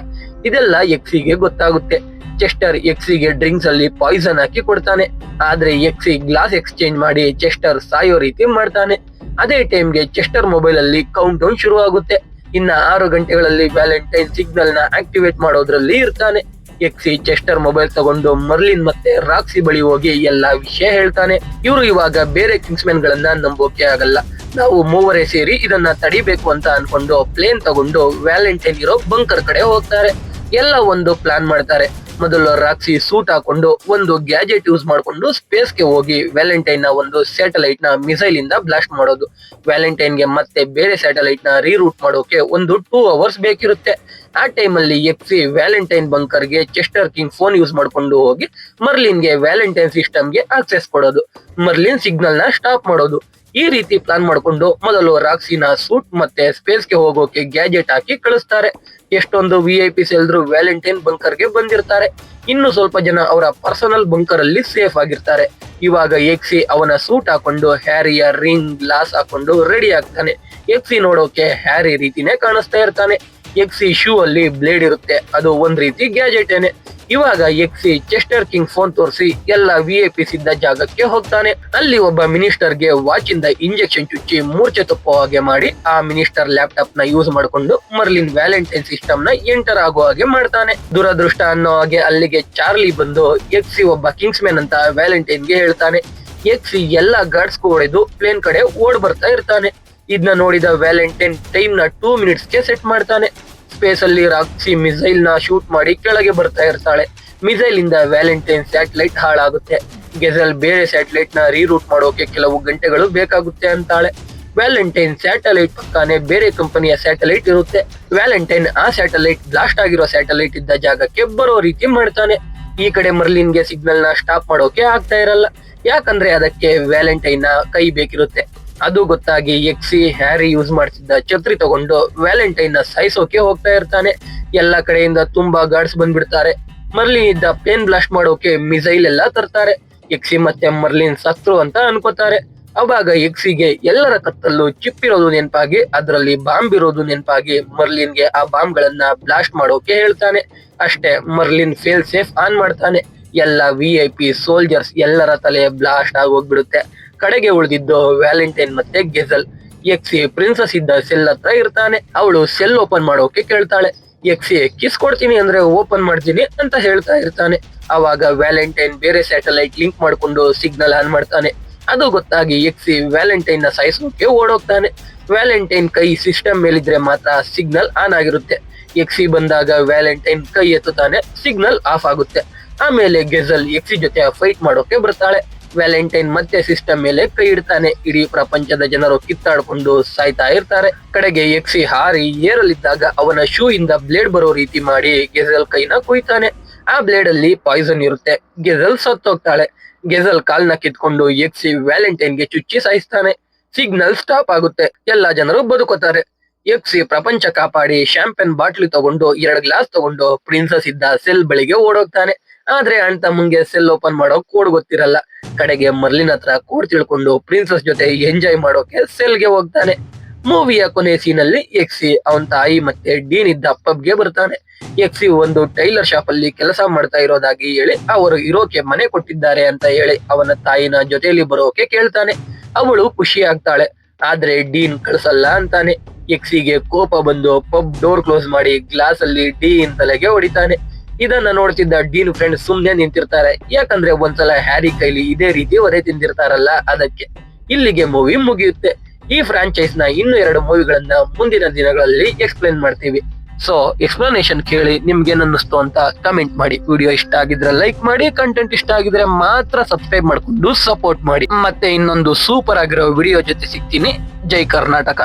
ಇದೆಲ್ಲ ಎಕ್ಸಿಗೆ ಗೊತ್ತಾಗುತ್ತೆ. ಚೆಸ್ಟರ್ ಎಕ್ಸಿಗೆ ಡ್ರಿಂಕ್ಸ್ ಅಲ್ಲಿ ಪಾಯ್ಸನ್ ಹಾಕಿ ಕೊಡ್ತಾನೆ. ಆದ್ರೆ ಎಕ್ಸಿ ಗ್ಲಾಸ್ ಎಕ್ಸ್ಚೇಂಜ್ ಮಾಡಿ ಚೆಸ್ಟರ್ ಸಾಯೋ ರೀತಿ ಮಾಡ್ತಾನೆ. ಅದೇ ಟೈಮ್ಗೆ ಚೆಸ್ಟರ್ ಮೊಬೈಲ್ ಅಲ್ಲಿ ಕೌಂಟ್ ಡೌನ್ ಶುರು ಆಗುತ್ತೆ ಇನ್ನ ಆರು ಗಂಟೆಗಳಲ್ಲಿ ವ್ಯಾಲೆಂಟೈನ್ ಸಿಗ್ನಲ್ನ ಆಕ್ಟಿವೇಟ್ ಮಾಡೋದ್ರಲ್ಲಿ ಇರ್ತಾನೆ. ಎಕ್ಸಿ ಚೆಸ್ಟರ್ ಮೊಬೈಲ್ ತಗೊಂಡು ಮರ್ಲಿನ್ ಮತ್ತೆ ರಾಕ್ಸಿ ಬಳಿ ಹೋಗಿ ಎಲ್ಲಾ ವಿಷಯ ಹೇಳ್ತಾನೆ. ಇವರು ಇವಾಗ ಬೇರೆ ಕಿಂಗ್ಸ್ಮೆನ್ ಗಳನ್ನ ನಂಬೋಕೆ ಆಗಲ್ಲ. ನಾವು ಮೂವರೇ ಸೇರಿ ಇದನ್ನ ತಡಿಬೇಕು ಅಂತ ಅನ್ಕೊಂಡು ಪ್ಲೇನ್ ತಗೊಂಡು ವ್ಯಾಲೆಂಟೈನ್ ಇರೋ ಬಂಕರ್ ಕಡೆ ಹೋಗ್ತಾರೆ. ಎಲ್ಲ ಒಂದು ಪ್ಲಾನ್ ಮಾಡ್ತಾರೆ. ಮೊದಲು ರಾಕ್ಸಿ ಸೂಟ್ ಹಾಕೊಂಡು ಒಂದು ಗ್ಯಾಜೆಟ್ ಯೂಸ್ ಮಾಡ್ಕೊಂಡು ಸ್ಪೇಸ್ಗೆ ಹೋಗಿ ವ್ಯಾಲೆಂಟೈನ್ನ ಒಂದು ಸ್ಯಾಟಲೈಟ್ನ ಮಿಸೈಲ್ ಇಂದ ಬ್ಲಾಸ್ಟ್ ಮಾಡೋದು. ವ್ಯಾಲೆಂಟೈನ್ಗೆ ಮತ್ತೆ ಬೇರೆ ಸ್ಯಾಟಲೈಟ್ನ ರೀರೂಟ್ ಮಾಡೋಕೆ ಒಂದು ಟೂ ಅವರ್ಸ್ ಬೇಕಿರುತ್ತೆ. ಆ ಟೈಮ್ ಅಲ್ಲಿ ಎಫ್ಸಿ ವ್ಯಾಲೆಂಟೈನ್ ಬಂಕರ್ಗೆ ಚೆಸ್ಟರ್ ಕಿಂಗ್ ಫೋನ್ ಯೂಸ್ ಮಾಡ್ಕೊಂಡು ಹೋಗಿ ಮರ್ಲಿನ್ಗೆ ವ್ಯಾಲೆಂಟೈನ್ ಸಿಸ್ಟಮ್ಗೆ ಆಕ್ಸೆಸ್ ಕೊಡೋದು. ಮರ್ಲಿನ್ ಸಿಗ್ನಲ್ನ ಸ್ಟಾಪ್ ಮಾಡೋದು. ಈ ರೀತಿ ಪ್ಲಾನ್ ಮಾಡ್ಕೊಂಡು ಮೊದಲು ರಾಕ್ಸಿನ ಸೂಟ್ ಮತ್ತೆ ಸ್ಪೇಸ್ಗೆ ಹೋಗೋಕೆ ಗ್ಯಾಜೆಟ್ ಹಾಕಿ ಕಳಿಸ್ತಾರೆ. ಎಷ್ಟೊಂದು ವಿ ಐ ಪಿಸ್ ಎಲ್ರು ವ್ಯಾಲೆಂಟೈನ್ ಬಂಕರ್ಗೆ ಬಂದಿರ್ತಾರೆ. ಇನ್ನು ಸ್ವಲ್ಪ ಜನ ಅವರ ಪರ್ಸನಲ್ ಬಂಕರ್ ಅಲ್ಲಿ ಸೇಫ್ ಆಗಿರ್ತಾರೆ. ಇವಾಗ ಎಕ್ಸಿ ಅವನ ಸೂಟ್ ಹಾಕೊಂಡು ಹ್ಯಾರಿಯ ರಿಂಗ್ ಗ್ಲಾಸ್ ಹಾಕೊಂಡು ರೆಡಿ ಆಗ್ತಾನೆ. ಎಕ್ಸಿ ನೋಡೋಕೆ ಹ್ಯಾರಿ ರೀತಿನೇ ಕಾಣಿಸ್ತಾ ಇರ್ತಾನೆ. ಎಕ್ಸಿ ಶೂ ಅಲ್ಲಿ ಬ್ಲೇಡ್ ಇರುತ್ತೆ. ಅದು ಒಂದ್ ರೀತಿ ಗ್ಯಾಜೆಟ್ ಏನೆ. ಇವಾಗ ಎಕ್ಸಿ ಚೆಸ್ಟರ್ ಕಿಂಗ್ ಫೋನ್ ತೋರಿಸಿ ಎಲ್ಲ ವಿ ಎ ಪಿ ಇದ್ದ ಜಾಗಕ್ಕೆ ಹೋಗ್ತಾನೆ. ಅಲ್ಲಿ ಒಬ್ಬ ಮಿನಿಸ್ಟರ್ಗೆ ವಾಚ್ ಇಂದ ಇಂಜೆಕ್ಷನ್ ಚುಚ್ಚಿ ಮೂರ್ಛೆ ತಪ್ಪೋ ಹಾಗೆ ಮಾಡಿ ಆ ಮಿನಿಸ್ಟರ್ ಲ್ಯಾಪ್ಟಾಪ್ನ ಯೂಸ್ ಮಾಡಿಕೊಂಡು ಮರ್ಲಿನ್ ವ್ಯಾಲೆಂಟೈನ್ ಸಿಸ್ಟಮ್ನ ಎಂಟರ್ ಆಗೋ ಹಾಗೆ ಮಾಡ್ತಾನೆ. ದುರದೃಷ್ಟ ಅನ್ನೋ ಹಾಗೆ ಅಲ್ಲಿಗೆ ಚಾರ್ಲಿ ಬಂದು ಎಕ್ಸಿ ಒಬ್ಬ ಕಿಂಗ್ಸ್ ಮ್ಯಾನ್ ಅಂತ ವ್ಯಾಲೆಂಟೈನ್ಗೆ ಹೇಳ್ತಾನೆ. ಎಕ್ಸಿ ಎಲ್ಲ ಗಾರ್ಡ್ಸ್ ಹೊಡೆದು ಪ್ಲೇನ್ ಕಡೆ ಓಡ್ ಬರ್ತಾ ಇರ್ತಾನೆ. ಇದನ್ನ ನೋಡಿದ ವ್ಯಾಲೆಂಟೈನ್ ಟೈಮ್ನ ಟೂ ಮಿನಿಟ್ಸ್ಗೆ ಸೆಟ್ ಮಾಡ್ತಾನೆ. ಸ್ಪೇಸ್ ಅಲ್ಲಿ ರಾಕ್ಸಿ ಮಿಸೈಲ್ನ ಶೂಟ್ ಮಾಡಿ ಕೆಳಗೆ ಬರ್ತಾ ಇರ್ತಾಳೆ. ಮಿಸೈಲ್ ಇಂದ ವ್ಯಾಲೆಂಟೈನ್ ಸ್ಯಾಟಲೈಟ್ ಹಾಳಾಗುತ್ತೆ. ಗೆಜಲ್ ಬೇರೆ ಸ್ಯಾಟಲೈಟ್ನ ರೀರೂಟ್ ಮಾಡೋಕೆ ಕೆಲವು ಗಂಟೆಗಳು ಬೇಕಾಗುತ್ತೆ ಅಂತಾಳೆ. ವ್ಯಾಲೆಂಟೈನ್ ಸ್ಯಾಟಲೈಟ್ ಪಕ್ಕಾನೆ ಬೇರೆ ಕಂಪನಿಯ ಸ್ಯಾಟಲೈಟ್ ಇರುತ್ತೆ. ವ್ಯಾಲೆಂಟೈನ್ ಆ ಸ್ಯಾಟಲೈಟ್ ಬ್ಲಾಸ್ಟ್ ಆಗಿರೋ ಸ್ಯಾಟಲೈಟ್ ಇದ್ದ ಜಾಗಕ್ಕೆ ಬರೋ ರೀತಿ ಮಾಡ್ತಾನೆ. ಈ ಕಡೆ ಮರ್ಲಿನ್ಗೆ ಸಿಗ್ನಲ್ನ ಸ್ಟಾಪ್ ಮಾಡೋಕೆ ಆಗ್ತಾ ಇರಲ್ಲ. ಯಾಕಂದ್ರೆ ಅದಕ್ಕೆ ವ್ಯಾಲೆಂಟೈನ್ನ ಕೈ ಬೇಕಿರುತ್ತೆ. ಅದು ಗೊತ್ತಾಗಿ ಎಕ್ಸಿ ಹ್ಯಾರಿ ಯೂಸ್ ಮಾಡ್ತಿದ್ದ ಛತ್ರಿ ತಗೊಂಡು ವ್ಯಾಲೆಂಟೈನ್ನ ಸಾಯಿಸೋಕೆ ಹೋಗ್ತಾ ಇರ್ತಾನೆ. ಎಲ್ಲ ಕಡೆಯಿಂದ ತುಂಬಾ ಗಾರ್ಡ್ಸ್ ಬಂದ್ಬಿಡ್ತಾರೆ. ಮರ್ಲಿನ್ ಇದ್ದ ಪೇನ್ ಬ್ಲಾಸ್ಟ್ ಮಾಡೋಕೆ ಮಿಸೈಲ್ ಎಲ್ಲ ತರ್ತಾರೆ. ಎಕ್ಸಿ ಮತ್ತೆ ಮರ್ಲಿನ್ ಸತ್ರು ಅಂತ ಅನ್ಕೋತಾರೆ. ಅವಾಗ ಎಕ್ಸಿಗೆ ಎಲ್ಲರ ಕತ್ತಲ್ಲೂ ಚಿಪ್ ಇರೋದು ನೆನಪಾಗಿ, ಅದರಲ್ಲಿ ಬಾಂಬ್ ಇರೋದು ನೆನಪಾಗಿ ಮರ್ಲಿನ್ಗೆ ಆ ಬಾಂಬ್ ಗಳನ್ನ ಬ್ಲಾಸ್ಟ್ ಮಾಡೋಕೆ ಹೇಳ್ತಾನೆ. ಅಷ್ಟೇ ಮರ್ಲಿನ್ ಫೇಲ್ ಸೇಫ್ ಆನ್ ಮಾಡ್ತಾನೆ. ಎಲ್ಲ ವಿ ಐ ಪಿ ಸೋಲ್ಜರ್ಸ್ ಎಲ್ಲರ ತಲೆ ಬ್ಲಾಸ್ಟ್ ಆಗೋಗ್ಬಿಡುತ್ತೆ ಕಡೆಗೆ ಉಳಿದಿದ್ದು ವ್ಯಾಲೆಂಟೈನ್ ಮತ್ತೆ ಗೆಜಲ್. ಎಕ್ಸಿ ಪ್ರಿನ್ಸಸ್ ಇದ್ದ ಸೆಲ್ ಹತ್ರ ಇರ್ತಾನೆ. ಅವಳು ಸೆಲ್ ಓಪನ್ ಮಾಡೋಕೆ ಕೇಳ್ತಾಳೆ. ಎಕ್ಸಿ ಕಿಸ್ ಕೊಡ್ತೀನಿ ಅಂದ್ರೆ ಓಪನ್ ಮಾಡ್ತೀನಿ ಅಂತ ಹೇಳ್ತಾ ಇರ್ತಾನೆ. ಅವಾಗ ವ್ಯಾಲೆಂಟೈನ್ ಬೇರೆ ಸ್ಯಾಟಲೈಟ್ ಲಿಂಕ್ ಮಾಡ್ಕೊಂಡು ಸಿಗ್ನಲ್ ಆನ್ ಮಾಡ್ತಾನೆ. ಅದು ಗೊತ್ತಾಗಿ ಎಕ್ಸಿ ವ್ಯಾಲೆಂಟೈನ್ನ ಸಾಯಿಸೋಕೆ ಓಡೋಗ್ತಾನೆ. ವ್ಯಾಲೆಂಟೈನ್ ಕೈ ಸಿಸ್ಟಮ್ ಮೇಲಿದ್ರೆ ಮಾತ್ರ ಸಿಗ್ನಲ್ ಆನ್ ಆಗಿರುತ್ತೆ. ಎಕ್ಸಿ ಬಂದಾಗ ವ್ಯಾಲೆಂಟೈನ್ ಕೈ ಎತ್ತುತ್ತಾನೆ, ಸಿಗ್ನಲ್ ಆಫ್ ಆಗುತ್ತೆ. ಆಮೇಲೆ ಗೆಜಲ್ ಎಕ್ಸಿ ಜೊತೆ ಫೈಟ್ ಮಾಡೋಕೆ ಬರ್ತಾಳೆ. ವ್ಯಾಲೆಂಟೈನ್ ಮತ್ತೆ ಸಿಸ್ಟಮ್ ಮೇಲೆ ಕೈ ಇಡ್ತಾನೆ. ಇಡೀ ಪ್ರಪಂಚದ ಜನರು ಕಿತ್ತಾಡಿಕೊಂಡು ಸಾಯ್ತಾ ಇರ್ತಾರೆ. ಕಡೆಗೆ ಎಕ್ಸಿ ಹಾರಿ ಏರಲಿದ್ದಾಗ ಅವನ ಶೂ ಇಂದ ಬ್ಲೇಡ್ ಬರೋ ರೀತಿ ಮಾಡಿ ಗೆಜಲ್ ಕೈನ ಕುಯ್ತಾನೆ. ಆ ಬ್ಲೇಡ್ ಅಲ್ಲಿ ಪಾಯ್ಸನ್ ಇರುತ್ತೆ. ಗೆಜಲ್ ಸತ್ತೋಗ್ತಾಳೆ. ಗೆಜಲ್ ಕಾಲ್ನ ಕಿತ್ಕೊಂಡು ಎಕ್ಸಿ ವ್ಯಾಲೆಂಟೈನ್ಗೆ ಚುಚ್ಚಿ ಸಾಯಿಸ್ತಾನೆ. ಸಿಗ್ನಲ್ ಸ್ಟಾಪ್ ಆಗುತ್ತೆ. ಎಲ್ಲಾ ಜನರು ಬದುಕೋತಾರೆ. ಎಕ್ಸಿ ಪ್ರಪಂಚ ಕಾಪಾಡಿ ಶಾಂಪೇನ್ ಬಾಟ್ಲಿ ತಗೊಂಡು, ಎರಡು ಗ್ಲಾಸ್ ತಗೊಂಡು, ಪ್ರಿನ್ಸಸ್ ಇದ್ದ ಸೆಲ್ ಬಳಿಗೆ ಓಡೋಗ್ತಾನೆ. ಆದ್ರೆ ಅಣ್ಣ ತಮ್ಮಂಗೆ ಸೆಲ್ ಓಪನ್ ಮಾಡೋ ಕೋಡ್ ಗೊತ್ತಿರಲ್ಲ. ಕಡೆಗೆ ಮರ್ಲಿನ್ ಹತ್ರ ಕೋಡ್ ತಿಳ್ಕೊಂಡು ಪ್ರಿನ್ಸಸ್ ಜೊತೆ ಎಂಜಾಯ್ ಮಾಡೋಕೆ ಸೆಲ್ಗೆ ಹೋಗ್ತಾನೆ. ಮೂವಿಯ ಕೊನೆ ಸೀನಲ್ಲಿ ಎಕ್ಸಿ ಅವನ್ ತಾಯಿ ಮತ್ತೆ ಡೀನ್ ಇದ್ದ ಪಬ್ಗೆ ಬರ್ತಾನೆ. ಎಕ್ಸಿ ಒಂದು ಟೈಲರ್ ಶಾಪ್ ಅಲ್ಲಿ ಕೆಲಸ ಮಾಡ್ತಾ ಇರೋದಾಗಿ ಹೇಳಿ ಅವರು ಇರೋಕೆ ಮನೆ ಕೊಟ್ಟಿದ್ದಾರೆ ಅಂತ ಹೇಳಿ ಅವನ ತಾಯಿನ ಜೊತೆಯಲ್ಲಿ ಬರೋಕೆ ಕೇಳ್ತಾನೆ. ಅವಳು ಖುಷಿ ಆಗ್ತಾಳೆ. ಆದ್ರೆ ಡೀನ್ ಕಳ್ಸಲ್ಲ ಅಂತಾನೆ. ಎಕ್ಸಿಗೆ ಕೋಪ ಬಂದು ಪಬ್ ಡೋರ್ ಕ್ಲೋಸ್ ಮಾಡಿ ಗ್ಲಾಸ್ ಅಲ್ಲಿ ಡೀನ್ ತಲೆಗೆ ಹೊಡಿತಾನೆ. ಇದನ್ನ ನೋಡ್ತಿದ್ದ ಡೀನ್ ಫ್ರೆಂಡ್ ಸುಮ್ನೆ ನಿಂತಿರ್ತಾರೆ. ಯಾಕಂದ್ರೆ ಒಂದ್ಸಲ ಹ್ಯಾರಿ ಕೈಲಿ ಇದೇ ರೀತಿ ಒದೆ ತಿಂದಿರ್ತಾರಲ್ಲ ಅದಕ್ಕೆ. ಇಲ್ಲಿಗೆ ಮೂವಿ ಮುಗಿಯುತ್ತೆ. ಈ ಫ್ರಾಂಚೈಸ್ನ ಇನ್ನು ಎರಡು ಮೂವಿಗಳನ್ನ ಮುಂದಿನ ದಿನಗಳಲ್ಲಿ ಎಕ್ಸ್ಪ್ಲೇನ್ ಮಾಡ್ತೀವಿ. ಸೊ ಎಕ್ಸ್ಪ್ಲನೇಷನ್ ಕೇಳಿ ನಿಮ್ಗೆ ಅನ್ನಿಸ್ತು ಅಂತ ಕಮೆಂಟ್ ಮಾಡಿ. ವಿಡಿಯೋ ಇಷ್ಟ ಆಗಿದ್ರೆ ಲೈಕ್ ಮಾಡಿ ಕಂಟೆಂಟ್ ಇಷ್ಟ ಆಗಿದ್ರೆ ಮಾತ್ರ ಸಬ್ಸ್ಕ್ರೈಬ್ ಮಾಡ್ಕೊಂಡು ಸಪೋರ್ಟ್ ಮಾಡಿ. ಮತ್ತೆ ಇನ್ನೊಂದು ಸೂಪರ್ ಆಗಿರೋ ವಿಡಿಯೋ ಜೊತೆ ಸಿಗ್ತೀನಿ. ಜೈ ಕರ್ನಾಟಕ.